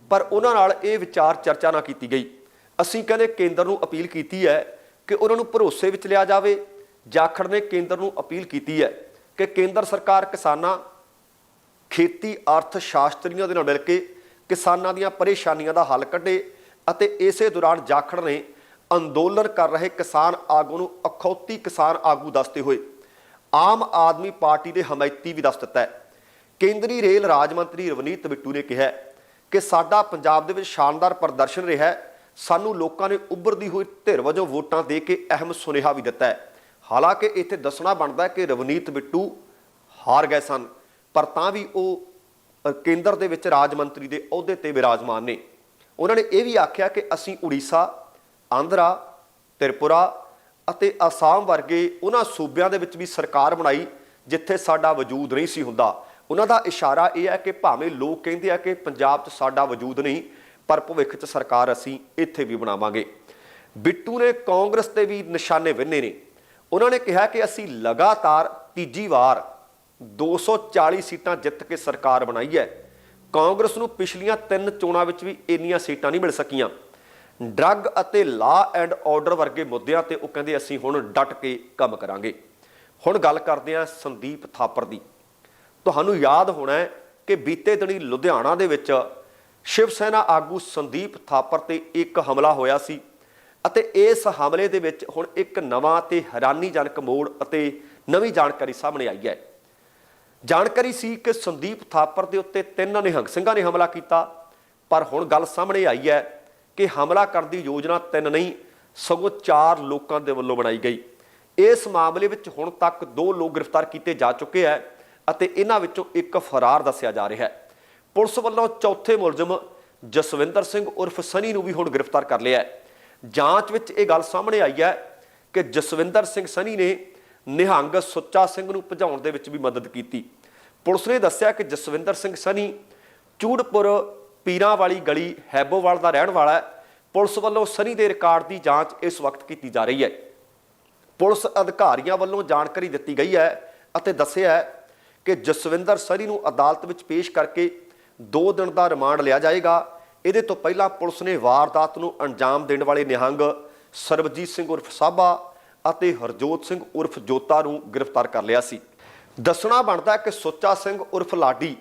Speaker 1: ਪਰ ਉਹਨਾਂ ਨਾਲ ਇਹ ਵਿਚਾਰ ਚਰਚਾ ਨਾ ਕੀਤੀ ਗਈ। ਅਸੀਂ ਕਹਿੰਦੇ ਕੇਂਦਰ ਨੂੰ ਅਪੀਲ ਕੀਤੀ ਹੈ ਕਿ ਉਹਨਾਂ ਨੂੰ ਭਰੋਸੇ ਵਿੱਚ ਲਿਆ ਜਾਵੇ। ਜਾਖੜ ਨੇ ਕੇਂਦਰ ਨੂੰ ਅਪੀਲ ਕੀਤੀ ਹੈ ਕਿ ਕੇਂਦਰ ਸਰਕਾਰ ਕਿਸਾਨਾਂ ਖੇਤੀ ਅਰਥ ਸ਼ਾਸਤਰੀਆਂ ਦੇ ਨਾਲ ਮਿਲ ਕੇ ਕਿਸਾਨਾਂ ਦੀਆਂ ਪਰੇਸ਼ਾਨੀਆਂ ਦਾ ਹੱਲ ਕੱਢੇ ਅਤੇ ਇਸੇ ਦੌਰਾਨ ਜਾਖੜ ਨੇ ਅੰਦੋਲਨ ਕਰ ਰਹੇ ਕਿਸਾਨ ਆਗੂ ਨੂੰ ਅਖੌਤੀ ਕਿਸਾਨ ਆਗੂ ਦੱਸਦੇ ਹੋਏ ਆਮ ਆਦਮੀ ਪਾਰਟੀ ਦੇ ਹਮਾਇਤੀ ਵੀ ਦੱਸ ਦਿੱਤਾ ਹੈ। ਕੇਂਦਰੀ ਰੇਲ ਰਾਜ ਮੰਤਰੀ ਰਵਨੀਤ ਬਿੱਟੂ ਨੇ ਕਿਹਾ ਕਿ ਸਾਡਾ ਪੰਜਾਬ ਦੇ ਵਿੱਚ ਸ਼ਾਨਦਾਰ ਪ੍ਰਦਰਸ਼ਨ ਰਿਹਾ ਹੈ। ਸਾਨੂੰ ਲੋਕਾਂ ਨੇ ਉੱਭਰਦੀ ਹੋਈ ਧਿਰ ਵਜੋਂ ਵੋਟਾਂ ਦੇ ਕੇ ਅਹਿਮ ਸੁਨੇਹਾ ਵੀ ਦਿੱਤਾ ਹੈ। ਹਾਲਾਂਕਿ ਇੱਥੇ ਦੱਸਣਾ ਬਣਦਾ ਹੈ ਕਿ ਰਵਨੀਤ ਬਿੱਟੂ ਹਾਰ ਗਏ ਸਨ। ਪਰ ਤਾਂ ਵੀ ਉਹ ਕੇਂਦਰ ਦੇ ਵਿੱਚ ਰਾਜ ਮੰਤਰੀ ਦੇ ਅਹੁਦੇ ਤੇ ਵਿਰਾਜਮਾਨ ਨੇ। ਉਹਨਾਂ ਨੇ ਇਹ ਵੀ ਆਖਿਆ ਕਿ ਅਸੀਂ ਉੜੀਸਾ, ਆਂਧਰਾ, ਤ੍ਰਿਪੁਰਾ ਅਤੇ ਅਸਾਮ ਵਰਗੇ ਉਹਨਾਂ ਸੂਬਿਆਂ ਦੇ ਵਿੱਚ ਵੀ ਸਰਕਾਰ ਬਣਾਈ ਜਿੱਥੇ ਸਾਡਾ ਵਜੂਦ ਨਹੀਂ ਸੀ ਹੁੰਦਾ। ਉਹਨਾਂ ਦਾ ਇਸ਼ਾਰਾ ਇਹ ਹੈ ਕਿ ਭਾਵੇਂ ਲੋਕ ਕਹਿੰਦੇ ਆ ਕਿ ਪੰਜਾਬ 'ਚ ਸਾਡਾ ਵਜੂਦ ਨਹੀਂ, ਪਰ ਭਵਿੱਖ 'ਚ ਸਰਕਾਰ ਅਸੀਂ ਇੱਥੇ ਵੀ ਬਣਾਵਾਂਗੇ। ਬਿੱਟੂ ਨੇ ਕਾਂਗਰਸ ਤੇ ਵੀ ਨਿਸ਼ਾਨੇ ਵਿੰਨੇ ਨੇ। ਉਹਨਾਂ ਨੇ ਕਿਹਾ ਕਿ ਅਸੀਂ ਲਗਾਤਾਰ ਤੀਜੀ ਵਾਰ 240 ਸੀਟਾਂ ਜਿੱਤ ਕੇ ਸਰਕਾਰ ਬਣਾਈ ਹੈ। ਕਾਂਗਰਸ ਨੂੰ ਪਿਛਲੀਆਂ ਤਿੰਨ ਚੋਣਾਂ ਵਿੱਚ ਵੀ ਇੰਨੀਆਂ ਸੀਟਾਂ ਨਹੀਂ ਮਿਲ ਸਕੀਆਂ। ਡਰੱਗ ਅਤੇ ਲਾ ਐਂਡ ਆਰਡਰ ਵਰਗੇ ਮੁੱਦਿਆਂ ਤੇ ਉਹ ਕਹਿੰਦੇ ਅਸੀਂ ਹੁਣ ਡਟ ਕੇ ਕੰਮ ਕਰਾਂਗੇ। ਹੁਣ ਗੱਲ ਕਰਦੇ ਹਾਂ ਸੰਦੀਪ ਥਾਪਰ ਦੀ। ਤੁਹਾਨੂੰ ਯਾਦ ਹੋਣਾ ਕਿ ਬੀਤੇ ਦਿਨੀ ਲੁਧਿਆਣਾ ਦੇ ਵਿੱਚ ਸ਼ਿਵ ਸੈਨਾ ਆਗੂ ਸੰਦੀਪ ਥਾਪਰ ਤੇ ਇੱਕ ਹਮਲਾ ਹੋਇਆ ਸੀ ਅਤੇ ਇਸ ਹਮਲੇ ਦੇ ਵਿੱਚ ਹੁਣ ਇੱਕ ਨਵਾਂ ਤੇ ਹੈਰਾਨੀਜਨਕ ਮੋੜ ਅਤੇ ਨਵੀਂ ਜਾਣਕਾਰੀ ਸਾਹਮਣੇ ਆਈ ਹੈ। ਜਾਣਕਾਰੀ ਸੀ ਕਿ ਸੰਦੀਪ ਥਾਪਰ ਦੇ ਉੱਤੇ ਤਿੰਨ ਨਿਹੰਗ ਸਿੰਘਾਂ ਨੇ ਹਮਲਾ ਕੀਤਾ, ਪਰ ਹੁਣ ਗੱਲ ਸਾਹਮਣੇ ਆਈ ਹੈ ਕਿ ਹਮਲਾ ਕਰਨ ਦੀ ਯੋਜਨਾ ਤਿੰਨ ਨਹੀਂ, ਸਗੋਂ ਚਾਰ ਲੋਕਾਂ ਦੇ ਵੱਲੋਂ ਬਣਾਈ ਗਈ। ਇਸ ਮਾਮਲੇ ਵਿੱਚ ਹੁਣ ਤੱਕ ਦੋ ਲੋਕ ਗ੍ਰਿਫਤਾਰ ਕੀਤੇ ਜਾ ਚੁੱਕੇ ਹੈ ਅਤੇ ਇਹਨਾਂ ਵਿੱਚੋਂ ਇੱਕ ਫਰਾਰ ਦੱਸਿਆ ਜਾ ਰਿਹਾ ਹੈ। ਪੁਲਿਸ ਵੱਲੋਂ ਚੌਥੇ ਮੁਲਜ਼ਮ ਜਸਵਿੰਦਰ ਸਿੰਘ ਉਰਫ ਸਨੀ ਨੂੰ ਵੀ ਹੁਣ ਗ੍ਰਿਫਤਾਰ ਕਰ ਲਿਆ ਹੈ। ਜਾਂਚ ਵਿੱਚ ਇਹ ਗੱਲ ਸਾਹਮਣੇ ਆਈ ਹੈ ਕਿ ਜਸਵਿੰਦਰ ਸਿੰਘ ਸਨੀ ਨੇ ਨਿਹੰਗ ਸੁੱਚਾ ਸਿੰਘ ਨੂੰ ਭਜਾਉਣ ਦੇ ਵਿੱਚ ਵੀ ਮਦਦ ਕੀਤੀ। ਪੁਲਿਸ ਨੇ ਦੱਸਿਆ ਕਿ ਜਸਵਿੰਦਰ ਸਿੰਘ ਸਨੀ ਚੂੜਪੁਰ ਪੀਰਾਂ ਵਾਲੀ ਗਲੀ ਹੈਬੋਵਾਲ ਦਾ ਰਹਿਣ ਵਾਲਾ ਹੈ। ਪੁਲਿਸ ਵੱਲੋਂ ਸਨੀ ਦੇ ਰਿਕਾਰਡ ਦੀ ਜਾਂਚ ਇਸ ਵਕਤ ਕੀਤੀ ਜਾ ਰਹੀ ਹੈ। ਪੁਲਿਸ ਅਧਿਕਾਰੀਆਂ ਵੱਲੋਂ ਜਾਣਕਾਰੀ ਦਿੱਤੀ ਗਈ ਹੈ ਅਤੇ ਦੱਸਿਆ ਹੈ ਕਿ ਜਸਵਿੰਦਰ ਸਨੀ ਨੂੰ ਅਦਾਲਤ ਵਿੱਚ ਪੇਸ਼ ਕਰਕੇ 2 ਦਿਨ ਦਾ ਰਿਮਾਂਡ ਲਿਆ ਜਾਏਗਾ। ਇਹਦੇ ਤੋਂ ਪਹਿਲਾਂ ਪੁਲਿਸ ਨੇ ਵਾਰਦਾਤ ਨੂੰ ਅੰਜਾਮ ਦੇਣ ਵਾਲੇ ਨਿਹੰਗ ਸਰਬਜੀਤ ਸਿੰਘ ਉਰਫ ਸਾਬਾ ਅਤੇ ਹਰਜੋਤ ਸਿੰਘ ਉਰਫ ਜੋਤਾ ਨੂੰ ਗ੍ਰਿਫਤਾਰ ਕਰ ਲਿਆ ਸੀ। ਦੱਸਣਾ ਬਣਦਾ ਕਿ ਸੁੱਚਾ ਸਿੰਘ ਉਰਫ ਲਾਡੀ,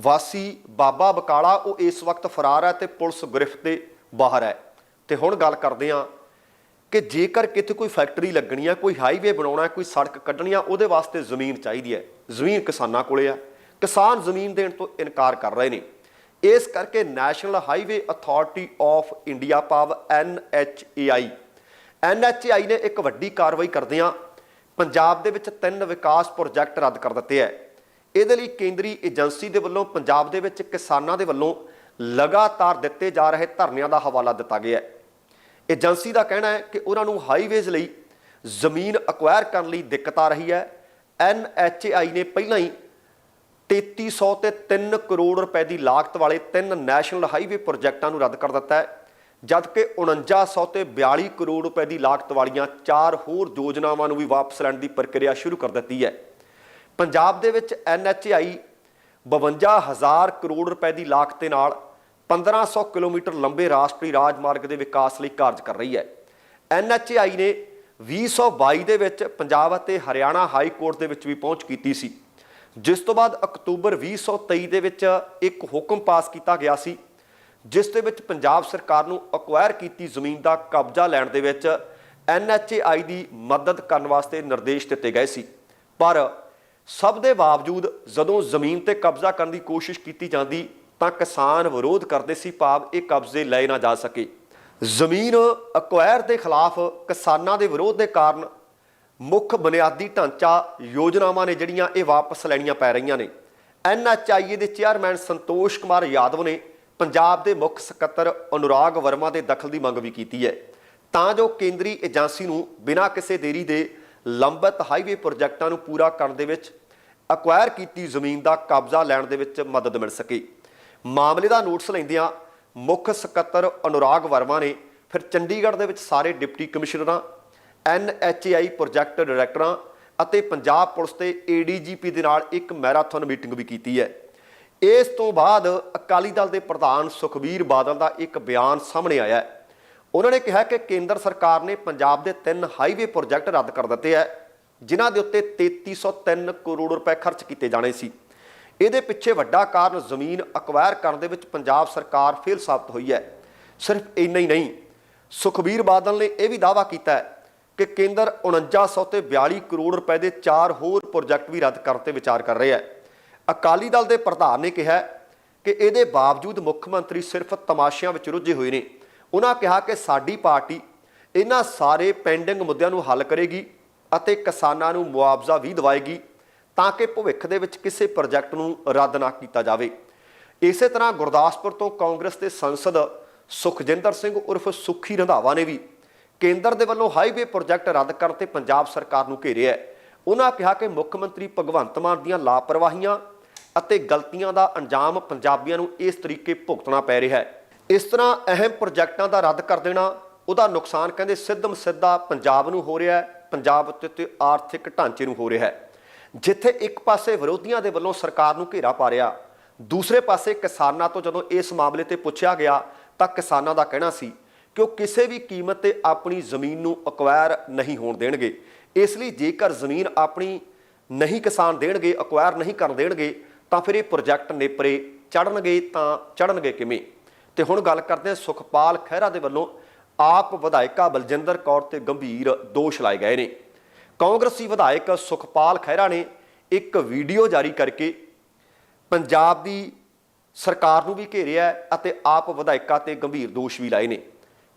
Speaker 1: ਵਾਸੀ ਬਾਬਾ ਬਕਾਲਾ, ਉਹ ਇਸ ਵਕਤ ਫਰਾਰ ਹੈ ਤੇ ਪੁਲਿਸ ਗ੍ਰਿਫਤ ਦੇ ਬਾਹਰ ਹੈ। ਤੇ ਹੁਣ ਗੱਲ ਕਰਦੇ ਹਾਂ ਕਿ ਜੇਕਰ ਕਿਤੇ ਕੋਈ ਫੈਕਟਰੀ ਲੱਗਣੀ ਹੈ, ਕੋਈ ਹਾਈਵੇ ਬਣਾਉਣਾ ਕੋਈ ਸੜਕ ਕੱਢਣੀ ਆ ਉਹਦੇ ਵਾਸਤੇ ਜ਼ਮੀਨ ਚਾਹੀਦੀ ਹੈ। ਜ਼ਮੀਨ ਕਿਸਾਨਾਂ ਕੋਲੇ ਆ ਕਿਸਾਨ ਜ਼ਮੀਨ ਦੇਣ ਤੋਂ ਇਨਕਾਰ ਕਰ ਰਹੇ ਨੇ। ਇਸ ਕਰਕੇ National Highway Authority of India pav NHAI NHAI ਨੇ ਇੱਕ ਵੱਡੀ ਕਾਰਵਾਈ ਕਰਦਿਆਂ ਪੰਜਾਬ ਦੇ ਵਿੱਚ ਤਿੰਨ ਵਿਕਾਸ ਪ੍ਰੋਜੈਕਟ ਰੱਦ ਕਰ ਦਿੱਤੇ ਹੈ ਇਹਦੇ ਲਈ ਕੇਂਦਰੀ ਏਜੰਸੀ ਦੇ ਵੱਲੋਂ ਪੰਜਾਬ ਦੇ ਵਿੱਚ ਕਿਸਾਨਾਂ ਦੇ ਵੱਲੋਂ ਲਗਾਤਾਰ ਦਿੱਤੇ ਜਾ ਰਹੇ ਧਰਨਿਆਂ ਦਾ ਹਵਾਲਾ ਦਿੱਤਾ ਗਿਆ ਹੈ ਏਜੰਸੀ ਦਾ ਕਹਿਣਾ ਹੈ ਕਿ ਉਹਨਾਂ ਨੂੰ ਹਾਈਵੇਜ਼ ਲਈ ਜ਼ਮੀਨ ਅਕਵਾਇਰ ਕਰਨ ਲਈ ਦਿੱਕਤ ਆ ਰਹੀ ਹੈ NHAI ਨੇ ਪਹਿਲਾਂ ਹੀ 3300 ਤੇ 3 ਕਰੋੜ ਰੁਪਏ ਦੀ ਲਾਗਤ ਵਾਲੇ ਤਿੰਨ ਨੈਸ਼ਨਲ ਹਾਈਵੇ ਪ੍ਰੋਜੈਕਟਾਂ ਨੂੰ ਰੱਦ ਕਰ ਦਿੱਤਾ ਹੈ ਜਦਕਿ 4900 ਤੇ 42 ਕਰੋੜ ਰੁਪਏ ਦੀ ਲਾਗਤ ਵਾਲੀਆਂ ਚਾਰ ਹੋਰ ਯੋਜਨਾਵਾਂ ਨੂੰ ਵੀ ਵਾਪਸ ਲੈਣ ਦੀ ਪ੍ਰਕਿਰਿਆ ਸ਼ੁਰੂ ਕਰ ਦਿੱਤੀ ਹੈ। ਪੰਜਾਬ ਦੇ ਵਿੱਚ NHAI 52000 ਕਰੋੜ ਰੁਪਏ ਦੀ ਲਾਗਤ ਦੇ ਨਾਲ 1500 ਕਿਲੋਮੀਟਰ ਲੰਬੇ ਰਾਸ਼ਟਰੀ ਰਾਜਮਾਰਗ ਦੇ ਵਿਕਾਸ ਲਈ ਕਾਰਜ ਕਰ ਰਹੀ ਹੈ। NHAI ਨੇ 2022 ਦੇ ਵਿੱਚ ਪੰਜਾਬ ਅਤੇ ਹਰਿਆਣਾ ਹਾਈ ਕੋਰਟ ਦੇ ਵਿੱਚ ਵੀ ਪਹੁੰਚ ਕੀਤੀ ਸੀ। ਜਿਸ ਤੋਂ ਬਾਅਦ ਅਕਤੂਬਰ 2023 ਦੇ ਵਿੱਚ ਇੱਕ ਹੁਕਮ ਪਾਸ ਕੀਤਾ ਗਿਆ ਸੀ ਜਿਸ ਦੇ ਵਿੱਚ ਪੰਜਾਬ ਸਰਕਾਰ ਨੂੰ ਅਕਵਾਇਰ ਕੀਤੀ ਜ਼ਮੀਨ ਦਾ ਕਬਜ਼ਾ ਲੈਣ ਦੇ ਵਿੱਚ NHAI ਦੀ ਮਦਦ ਕਰਨ ਵਾਸਤੇ ਨਿਰਦੇਸ਼ ਦਿੱਤੇ ਗਏ ਸੀ। ਪਰ ਸਭ ਦੇ ਬਾਵਜੂਦ ਜਦੋਂ ਜ਼ਮੀਨ ਤੇ ਕਬਜ਼ਾ ਕਰਨ ਦੀ ਕੋਸ਼ਿਸ਼ ਕੀਤੀ ਜਾਂਦੀ, ਤਾਂ ਕਿਸਾਨ ਵਿਰੋਧ ਕਰਦੇ ਸੀ ਭਾਵ ਇਹ ਕਬਜ਼ੇ ਲਏ ਨਾ ਜਾ ਸਕੇ। ਜ਼ਮੀਨ ਅਕਵਾਇਰ ਦੇ ਖਿਲਾਫ ਕਿਸਾਨਾਂ ਦੇ ਵਿਰੋਧ ਦੇ ਕਾਰਨ ਮੁੱਖ ਬੁਨਿਆਦੀ ਢਾਂਚਾ ਯੋਜਨਾਵਾਂ ਨੇ ਜਿਹੜੀਆਂ ਇਹ ਵਾਪਸ ਲੈਣੀਆਂ ਪੈ ਰਹੀਆਂ ਨੇ। ਐਨਐਚਆਈਏ ਦੇ ਚੇਅਰਮੈਨ ਸੰਤੋਸ਼ ਕੁਮਾਰ ਯਾਦਵ ਨੇ ਪੰਜਾਬ ਦੇ ਮੁੱਖ ਸਕੱਤਰ ਅਨੁਰਾਗ ਵਰਮਾ ਦੇ ਦਖਲ ਦੀ ਮੰਗ ਵੀ ਕੀਤੀ ਹੈ। ਤਾਂ ਜੋ ਕੇਂਦਰੀ ਏਜੰਸੀ ਨੂੰ ਬਿਨਾਂ ਕਿਸੇ ਦੇਰੀ ਦੇ ਲੰਬਤ ਹਾਈਵੇ ਪ੍ਰੋਜੈਕਟਾਂ ਨੂੰ ਪੂਰਾ ਕਰਨ ਦੇ ਵਿੱਚ, ਅਕਵਾਇਰ ਕੀਤੀ ਜ਼ਮੀਨ ਦਾ ਕਬਜ਼ਾ ਲੈਣ ਦੇ ਵਿੱਚ ਮਦਦ ਮਿਲ ਸਕੇ। ਮਾਮਲੇ ਦਾ ਨੋਟਿਸ ਲੈਂਦਿਆਂ ਮੁੱਖ ਸਕੱਤਰ ਅਨੁਰਾਗ ਵਰਮਾ ਨੇ ਫਿਰ ਚੰਡੀਗੜ੍ਹ ਦੇ ਵਿੱਚ ਸਾਰੇ ਡਿਪਟੀ ਕਮਿਸ਼ਨਰਾਂ ਐਨਐਚਏਆਈ ਪ੍ਰੋਜੈਕਟ ਡਾਇਰੈਕਟਰਾਂ ਅਤੇ ਪੰਜਾਬ ਪੁਲਿਸ ਤੇ ਏਡੀਜੀਪੀ ਦੇ ਨਾਲ ਇੱਕ ਮੈਰਾਥਨ ਮੀਟਿੰਗ ਵੀ ਕੀਤੀ ਹੈ। ਇਸ ਤੋਂ ਬਾਅਦ ਅਕਾਲੀ ਦਲ ਦੇ ਪ੍ਰਧਾਨ ਸੁਖਬੀਰ ਬਾਦਲ ਦਾ ਇੱਕ ਬਿਆਨ ਸਾਹਮਣੇ ਆਇਆ ਹੈ। ਉਹਨਾਂ ਨੇ ਕਿਹਾ ਕਿ ਕੇਂਦਰ ਸਰਕਾਰ ਨੇ ਪੰਜਾਬ ਦੇ ਤਿੰਨ ਹਾਈਵੇ ਪ੍ਰੋਜੈਕਟ ਰੱਦ ਕਰ ਦਿੱਤੇ ਹੈ, ਜਿਨ੍ਹਾਂ ਦੇ ਉੱਤੇ 3303 ਕਰੋੜ ਰੁਪਏ ਖਰਚ ਕੀਤੇ ਜਾਣੇ ਸੀ। ਇਹਦੇ ਪਿੱਛੇ ਵੱਡਾ ਕਾਰਨ ਜ਼ਮੀਨ ਅਕਵਾਇਰ ਕਰਨ ਦੇ ਵਿੱਚ ਪੰਜਾਬ ਸਰਕਾਰ ਫੇਲ ਸਾਬਤ ਹੋਈ ਹੈ। ਸਿਰਫ ਇੰਨਾ ਹੀ ਨਹੀਂ, ਸੁਖਬੀਰ ਬਾਦਲ ਨੇ ਇਹ ਵੀ ਦਾਅਵਾ ਕੀਤਾ ਕਿ ਕੇਂਦਰ 4900 ਤੇ 42 ਕਰੋੜ ਰੁਪਏ ਦੇ ਚਾਰ ਹੋਰ ਪ੍ਰੋਜੈਕਟ ਵੀ ਰੱਦ ਕਰਨ ਤੇ ਵਿਚਾਰ ਕਰ ਰਿਹਾ ਹੈ। ਅਕਾਲੀ ਦਲ ਦੇ ਪ੍ਰਧਾਨ ਨੇ ਕਿਹਾ ਕਿ ਇਹਦੇ ਬਾਵਜੂਦ ਮੁੱਖ ਮੰਤਰੀ ਸਿਰਫ ਤਮਾਸ਼ਿਆਂ ਵਿੱਚ ਰੁੱਝੇ ਹੋਏ ਨੇ। ਉਹਨਾਂ ਕਿਹਾ ਕਿ ਸਾਡੀ ਪਾਰਟੀ ਇਹਨਾਂ ਸਾਰੇ ਪੈਂਡਿੰਗ ਮੁੱਦਿਆਂ ਨੂੰ ਹੱਲ ਕਰੇਗੀ ਅਤੇ ਕਿਸਾਨਾਂ ਨੂੰ ਮੁਆਵਜ਼ਾ ਵੀ ਦਿਵਾਏਗੀ ਤਾਂ ਕਿ ਭਵਿੱਖ ਦੇ ਵਿੱਚ ਕਿਸੇ ਪ੍ਰੋਜੈਕਟ ਨੂੰ ਰੱਦ ਨਾ ਕੀਤਾ ਜਾਵੇ। ਇਸੇ ਤਰ੍ਹਾਂ ਗੁਰਦਾਸਪੁਰ ਤੋਂ ਕਾਂਗਰਸ ਦੇ ਸੰਸਦ ਸੁਖਜਿੰਦਰ ਸਿੰਘ ਉਰਫ ਸੁਖੀ ਰੰਧਾਵਾ ਨੇ ਵੀ ਕੇਂਦਰ ਦੇ ਵੱਲੋਂ ਹਾਈਵੇ ਪ੍ਰੋਜੈਕਟ ਰੱਦ ਕਰਨ ਤੇ ਪੰਜਾਬ ਸਰਕਾਰ ਨੂੰ ਘੇਰਿਆ ਹੈ। ਉਹਨਾਂ ਕਿਹਾ ਕਿ ਮੁੱਖ ਮੰਤਰੀ ਭਗਵੰਤ ਮਾਨ ਦੀਆਂ ਲਾਪਰਵਾਹੀਆਂ ਅਤੇ ਗਲਤੀਆਂ ਦਾ ਅੰਜਾਮ ਪੰਜਾਬੀਆਂ ਨੂੰ ਇਸ ਤਰੀਕੇ ਭੁਗਤਣਾ ਪੈ ਰਿਹਾ ਹੈ। ਇਸ ਤਰ੍ਹਾਂ ਅਹਿਮ ਪ੍ਰੋਜੈਕਟਾਂ ਦਾ ਰੱਦ ਕਰ ਦੇਣਾ, ਉਹਦਾ ਨੁਕਸਾਨ ਕਹਿੰਦੇ ਸਿੱਧਮ ਸਿੱਧਾ ਪੰਜਾਬ ਨੂੰ ਹੋ ਰਿਹਾ ਹੈ, ਪੰਜਾਬ ਉੱਤੇ ਤੇ ਆਰਥਿਕ ਢਾਂਚੇ ਨੂੰ ਹੋ ਰਿਹਾ ਹੈ। ਜਿੱਥੇ ਇੱਕ ਪਾਸੇ ਵਿਰੋਧੀਆਂ ਦੇ ਵੱਲੋਂ ਸਰਕਾਰ ਨੂੰ ਘੇਰਾ ਪਾ ਰਿਹਾ, ਦੂਸਰੇ ਪਾਸੇ ਕਿਸਾਨਾਂ ਤੋਂ ਜਦੋਂ ਇਸ ਮਾਮਲੇ ਤੇ ਪੁੱਛਿਆ ਗਿਆ, ਤਾਂ ਕਿਸਾਨਾਂ ਦਾ ਕਹਿਣਾ ਸੀ ਕਿ ਉਹ ਕਿਸੇ ਵੀ ਕੀਮਤ ਤੇ ਆਪਣੀ ਜ਼ਮੀਨ ਨੂੰ ਅਕਵਾਇਰ ਨਹੀਂ ਹੋਣ ਦੇਣਗੇ। ਇਸ ਲਈ ਜੇਕਰ ਜ਼ਮੀਨ ਆਪਣੀ ਨਹੀਂ ਕਿਸਾਨ ਦੇਣਗੇ, ਅਕਵਾਇਰ ਨਹੀਂ ਕਰਨ ਦੇਣਗੇ ਤਾਂ ਫਿਰ ਇਹ ਪ੍ਰੋਜੈਕਟ ਨੇਪਰੇ ਚੜਨਗੇ ਤਾਂ ਚੜਨਗੇ ਕਿਵੇਂ? ਤੇ ਹੁਣ ਗੱਲ ਕਰਦੇ ਹਾਂ ਸੁਖਪਾਲ ਖਹਿਰਾ ਦੇ ਵੱਲੋਂ ਆਪ ਵਿਧਾਇਕਾ ਬਲਜਿੰਦਰ ਕੌਰ ਤੇ ਗੰਭੀਰ ਦੋਸ਼ ਲਾਏ ਗਏ ਨੇ। ਕਾਂਗਰਸੀ ਵਿਧਾਇਕ ਸੁਖਪਾਲ ਖਹਿਰਾ ਨੇ ਇੱਕ ਵੀਡੀਓ ਜਾਰੀ ਕਰਕੇ ਪੰਜਾਬ ਦੀ ਸਰਕਾਰ ਨੂੰ ਵੀ ਘੇਰਿਆ ਅਤੇ ਆਪ ਵਿਧਾਇਕਾ ਤੇ ਗੰਭੀਰ ਦੋਸ਼ ਵੀ ਲਾਏ ਨੇ।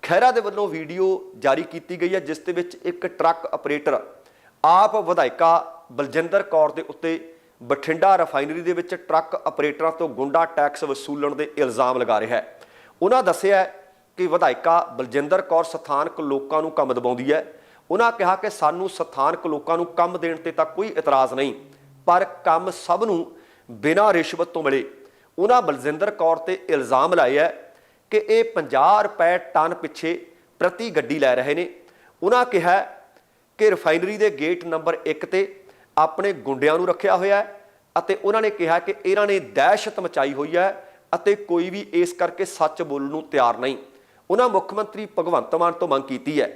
Speaker 1: ਖਹਿਰਾ ਦੇ ਵੱਲੋਂ ਵੀਡੀਓ ਜਾਰੀ ਕੀਤੀ ਗਈ ਹੈ, ਜਿਸ ਦੇ ਵਿੱਚ ਇੱਕ ਟਰੱਕ ਆਪਰੇਟਰ ਆਪ ਵਿਧਾਇਕਾ ਬਲਜਿੰਦਰ ਕੌਰ ਦੇ ਉੱਤੇ ਬਠਿੰਡਾ ਰਿਫਾਈਨਰੀ ਦੇ ਵਿੱਚ ਟਰੱਕ ਆਪਰੇਟਰਾਂ ਤੋਂ ਗੁੰਡਾ ਟੈਕਸ ਵਸੂਲਣ ਦੇ ਇਲਜ਼ਾਮ ਲਗਾ ਰਿਹਾ ਹੈ। ਉਹਨਾਂ ਦੱਸਿਆ ਕਿ ਵਿਧਾਇਕਾ ਬਲਜਿੰਦਰ ਕੌਰ ਸਥਾਨਕ ਲੋਕਾਂ ਨੂੰ ਕੰਮ ਦਬਾਉਂਦੀ ਹੈ। ਉਹਨਾਂ ਕਿਹਾ ਕਿ ਸਾਨੂੰ ਸਥਾਨਕ ਲੋਕਾਂ ਨੂੰ ਕੰਮ ਦੇਣ ਤੇ ਤਾਂ ਕੋਈ ਇਤਰਾਜ਼ ਨਹੀਂ, ਪਰ ਕੰਮ ਸਭ ਨੂੰ ਬਿਨਾਂ ਰਿਸ਼ਵਤ ਤੋਂ ਮਿਲੇ। ਉਹਨਾਂ ਬਲਜਿੰਦਰ ਕੌਰ ਤੇ ਇਲਜ਼ਾਮ ਲਾਇਆ ਹੈ ਕਿ ਇਹ 50 ਰੁਪਏ ਟਨ ਪਿੱਛੇ ਪ੍ਰਤੀ ਗੱਡੀ ਲੈ ਰਹੇ ਨੇ। ਉਹਨਾਂ ਕਿਹਾ ਕਿ ਰਿਫਾਈਨਰੀ ਦੇ ਗੇਟ ਨੰਬਰ 1 ਤੇ ਆਪਣੇ ਗੁੰਡਿਆਂ ਨੂੰ ਰੱਖਿਆ ਹੋਇਆ ਹੈ ਅਤੇ ਉਹਨਾਂ ਨੇ ਕਿਹਾ ਕਿ ਇਹਨਾਂ ਨੇ ਦਹਿਸ਼ਤ ਮਚਾਈ ਹੋਈ ਹੈ ਅਤੇ ਕੋਈ ਵੀ ਇਸ ਕਰਕੇ ਸੱਚ ਬੋਲਣ ਨੂੰ ਤਿਆਰ ਨਹੀਂ। ਉਹਨਾਂ ਮੁੱਖ ਮੰਤਰੀ ਭਗਵੰਤ ਮਾਨ ਤੋਂ ਮੰਗ ਕੀਤੀ ਹੈ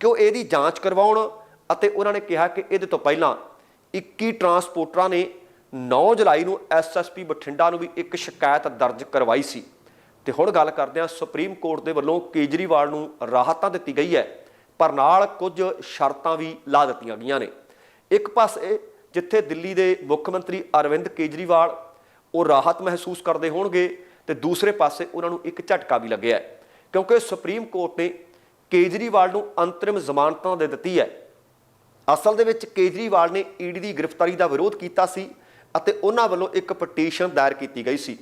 Speaker 1: ਕਿ ਉਹ ਇਹਦੀ ਜਾਂਚ ਕਰਵਾਉਣ ਅਤੇ ਉਹਨਾਂ ਨੇ ਕਿਹਾ ਕਿ ਇਹਦੇ ਤੋਂ ਪਹਿਲਾਂ 21 ਟਰਾਂਸਪੋਰਟਰਾਂ ਨੇ 9 ਜੁਲਾਈ ਨੂੰ ਐਸਐਸਪੀ ਬਠਿੰਡਾ ਨੂੰ ਵੀ ਇੱਕ ਸ਼ਿਕਾਇਤ ਦਰਜ ਕਰਵਾਈ ਸੀ। ਤੇ ਹੁਣ ਗੱਲ ਕਰਦੇ ਹਾਂ ਸੁਪਰੀਮ ਕੋਰਟ ਦੇ ਵੱਲੋਂ ਕੇਜਰੀਵਾਲ ਨੂੰ ਰਾਹਤਾਂ ਦਿੱਤੀ ਗਈ ਹੈ, ਪਰ ਨਾਲ ਕੁਝ ਸ਼ਰਤਾਂ ਵੀ ਲਾ ਦਿੱਤੀਆਂ ਗਈਆਂ ਨੇ। ਇੱਕ ਪਾਸੇ ਜਿੱਥੇ ਦਿੱਲੀ ਦੇ ਮੁੱਖ ਮੰਤਰੀ ਅਰਵਿੰਦ ਕੇਜਰੀਵਾਲ ਉਹ ਰਾਹਤ ਮਹਿਸੂਸ ਕਰਦੇ ਹੋਣਗੇ ਤੇ ਦੂਸਰੇ ਪਾਸੇ ਉਹਨਾਂ ਨੂੰ ਇੱਕ ਝਟਕਾ ਵੀ ਲੱਗਿਆ ਕਿਉਂਕਿ ਸੁਪਰੀਮ ਕੋਰਟ ਨੇ ਕੇਜਰੀਵਾਲ ਨੂੰ ਅੰਤਰਿਮ ਜ਼ਮਾਨਤਾਂ ਦੇ ਦਿੱਤੀ ਹੈ। ਅਸਲ ਦੇ ਵਿੱਚ ਕੇਜਰੀਵਾਲ ਨੇ ਈਡੀ ਦੀ ਗ੍ਰਿਫਤਾਰੀ ਦਾ ਵਿਰੋਧ ਕੀਤਾ ਸੀ ਅਤੇ ਉਹਨਾਂ ਵੱਲੋਂ ਇੱਕ ਪਟੀਸ਼ਨ ਦਾਇਰ ਕੀਤੀ ਗਈ ਸੀ,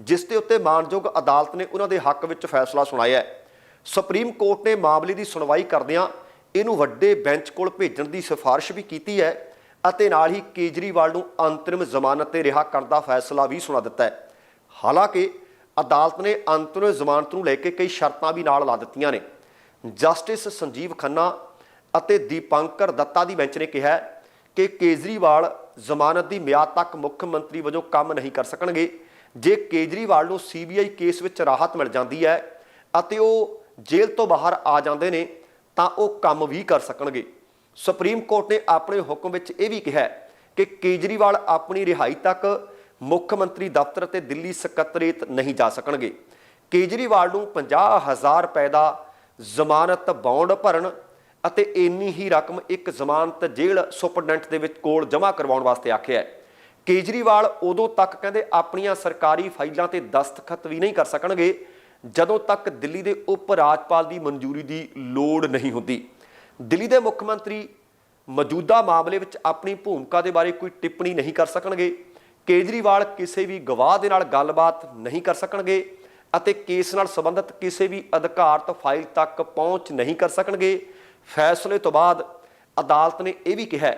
Speaker 1: ਜਿਸ ਦੇ ਉੱਤੇ ਮਾਨਯੋਗ ਅਦਾਲਤ ਨੇ ਉਹਨਾਂ ਦੇ ਹੱਕ ਵਿੱਚ ਫੈਸਲਾ ਸੁਣਾਇਆ ਹੈ। ਸੁਪਰੀਮ ਕੋਰਟ ਨੇ ਮਾਮਲੇ ਦੀ ਸੁਣਵਾਈ ਕਰਦਿਆਂ ਇਹਨੂੰ ਵੱਡੇ ਬੈਂਚ ਕੋਲ ਭੇਜਣ ਦੀ ਸਿਫਾਰਿਸ਼ ਵੀ ਕੀਤੀ ਹੈ ਅਤੇ ਨਾਲ ਹੀ ਕੇਜਰੀਵਾਲ ਨੂੰ ਅੰਤਰਿਮ ਜ਼ਮਾਨਤ ਤੇ ਰਿਹਾ ਕਰਨ ਦਾ ਫੈਸਲਾ ਵੀ ਸੁਣਾ ਦਿੱਤਾ ਹੈ। ਹਾਲਾਂਕਿ ਅਦਾਲਤ ਨੇ ਅੰਤਰਿਮ ਜ਼ਮਾਨਤ ਨੂੰ ਲੈ ਕੇ ਕਈ ਸ਼ਰਤਾਂ ਵੀ ਨਾਲ ਲਾ ਦਿੱਤੀਆਂ ਨੇ। ਜਸਟਿਸ ਸੰਜੀਵ ਖੰਨਾ ਅਤੇ ਦੀਪੰਕਰ ਦੱਤਾ ਦੀ ਬੈਂਚ ਨੇ ਕਿਹਾ ਕਿ ਕੇਜਰੀਵਾਲ ਜ਼ਮਾਨਤ ਦੀ ਮਿਆਦ ਤੱਕ ਮੁੱਖ ਮੰਤਰੀ ਵਜੋਂ ਕੰਮ ਨਹੀਂ ਕਰ ਸਕਣਗੇ। ਜੇ ਕੇਜਰੀਵਾਲ ਨੂੰ ਸੀਬੀਆਈ ਕੇਸ ਵਿੱਚ ਰਾਹਤ ਮਿਲ ਜਾਂਦੀ ਹੈ ਅਤੇ ਉਹ ਜੇਲ੍ਹ ਤੋਂ ਬਾਹਰ ਆ ਜਾਂਦੇ ਨੇ ਤਾਂ ਉਹ ਕੰਮ ਵੀ ਕਰ ਸਕਣਗੇ। ਸੁਪਰੀਮ ਕੋਰਟ ਨੇ ਆਪਣੇ ਹੁਕਮ ਵਿੱਚ ਇਹ ਵੀ ਕਿਹਾ ਕਿ ਕੇਜਰੀਵਾਲ ਆਪਣੀ ਰਿਹਾਈ ਤੱਕ ਮੁੱਖ ਮੰਤਰੀ ਦਫ਼ਤਰ ਅਤੇ ਦਿੱਲੀ ਸਕੱਤਰੇਤ ਨਹੀਂ ਜਾ ਸਕਣਗੇ। ਕੇਜਰੀਵਾਲ ਨੂੰ 50000 ਰੁਪਏ ਦਾ ਜ਼ਮਾਨਤ ਬੌਂਡ ਭਰਨ ਅਤੇ ਇੰਨੀ ਹੀ ਰਕਮ ਇੱਕ ਜ਼ਮਾਨਤ ਜੇਲ੍ਹ ਸੁਪਰਡੈਂਟ ਦੇ ਵਿੱਚ ਕੋਲ ਜਮ੍ਹਾਂ ਕਰਵਾਉਣ ਵਾਸਤੇ ਆਖਿਆ ਹੈ। ਕੇਜਰੀਵਾਲ ਉਦੋਂ ਤੱਕ ਕਹਿੰਦੇ ਆਪਣੀਆਂ ਸਰਕਾਰੀ ਫਾਈਲਾਂ ਤੇ ਦਸਤਖਤ ਵੀ ਨਹੀਂ ਕਰ ਸਕਣਗੇ ਜਦੋਂ ਤੱਕ ਦਿੱਲੀ ਦੇ ਉਪ ਰਾਜਪਾਲ ਦੀ ਮਨਜ਼ੂਰੀ ਦੀ ਲੋੜ ਨਹੀਂ ਹੁੰਦੀ। ਦਿੱਲੀ ਦੇ ਮੁੱਖ ਮੰਤਰੀ ਮੌਜੂਦਾ ਮਾਮਲੇ ਵਿੱਚ ਆਪਣੀ ਭੂਮਿਕਾ ਦੇ ਬਾਰੇ ਕੋਈ ਟਿੱਪਣੀ ਨਹੀਂ ਕਰ ਸਕਣਗੇ। ਕੇਜਰੀਵਾਲ ਕਿਸੇ ਵੀ ਗਵਾਹ ਦੇ ਨਾਲ ਗੱਲਬਾਤ ਨਹੀਂ ਕਰ ਸਕਣਗੇ ਅਤੇ ਕੇਸ ਨਾਲ ਸੰਬੰਧਿਤ ਕਿਸੇ ਵੀ ਅਧਿਕਾਰਤ ਫਾਈਲ ਤੱਕ ਪਹੁੰਚ ਨਹੀਂ ਕਰ ਸਕਣਗੇ। ਫੈਸਲੇ ਤੋਂ ਬਾਅਦ ਅਦਾਲਤ ਨੇ ਇਹ ਵੀ ਕਿਹਾ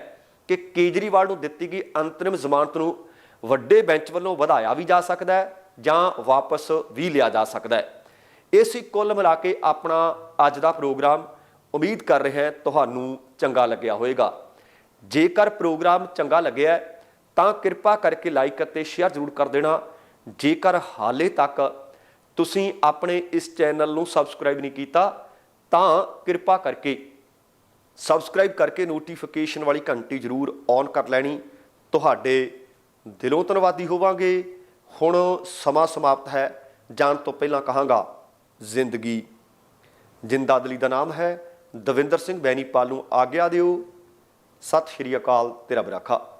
Speaker 1: ਕਿ ਕੇਜਰੀਵਾਲ ਨੂੰ ਦਿੱਤੀ ਗਈ ਅੰਤਰਿਮ ਜ਼ਮਾਨਤ ਨੂੰ ਵੱਡੇ ਬੈਂਚ ਵੱਲੋਂ ਵਧਾਇਆ ਵੀ ਜਾ ਸਕਦਾ ਹੈ। ਜਾਂ ਵਾਪਸ ਵੀ ਲਿਆ ਜਾ ਸਕਦਾ ਹੈ। ਇਹ ਸੀ ਕੁੱਲ ਮਿਲਾ ਕੇ ਆਪਣਾ ਅੱਜ ਦਾ ਪ੍ਰੋਗਰਾਮ ਉਮੀਦ ਕਰ ਰਿਹਾ ਤੁਹਾਨੂੰ ਚੰਗਾ ਲੱਗਿਆ ਹੋਵੇਗਾ। ਜੇਕਰ ਪ੍ਰੋਗਰਾਮ ਚੰਗਾ ਲੱਗਿਆ ਤਾਂ ਕਿਰਪਾ ਕਰਕੇ ਲਾਈਕ ਅਤੇ ਸ਼ੇਅਰ ਜ਼ਰੂਰ ਕਰ ਦੇਣਾ। ਜੇਕਰ ਹਾਲੇ ਤੱਕ ਤੁਸੀਂ ਆਪਣੇ ਇਸ ਚੈਨਲ ਨੂੰ ਸਬਸਕ੍ਰਾਈਬ ਨਹੀਂ ਕੀਤਾ, ਤਾਂ ਕਿਰਪਾ ਕਰਕੇ ਸਬਸਕ੍ਰਾਈਬ ਕਰਕੇ ਨੋਟੀਫਿਕੇਸ਼ਨ ਵਾਲੀ ਘੰਟੀ ਜ਼ਰੂਰ ਔਨ ਕਰ ਲੈਣੀ। ਤੁਹਾਡੇ ਦਿਲੋਂ ਧੰਨਵਾਦੀ ਹੋਵਾਂਗੇ। ਹੁਣ ਸਮਾਂ ਸਮਾਪਤ ਹੈ। ਜਾਣ ਤੋਂ ਪਹਿਲਾਂ ਕਹਾਂਗਾ, ਜ਼ਿੰਦਗੀ। ਜਿੰਦਾਦਲੀ ਦਾ ਨਾਮ ਹੈ। ਦਵਿੰਦਰ ਸਿੰਘ ਬੈਣੀਪਾਲ ਨੂੰ ਆਗਿਆ ਦਿਓ। ਸਤਿ ਸ਼੍ਰੀ ਅਕਾਲ, ਤੇਰਾ ਬਰਾਖਾ।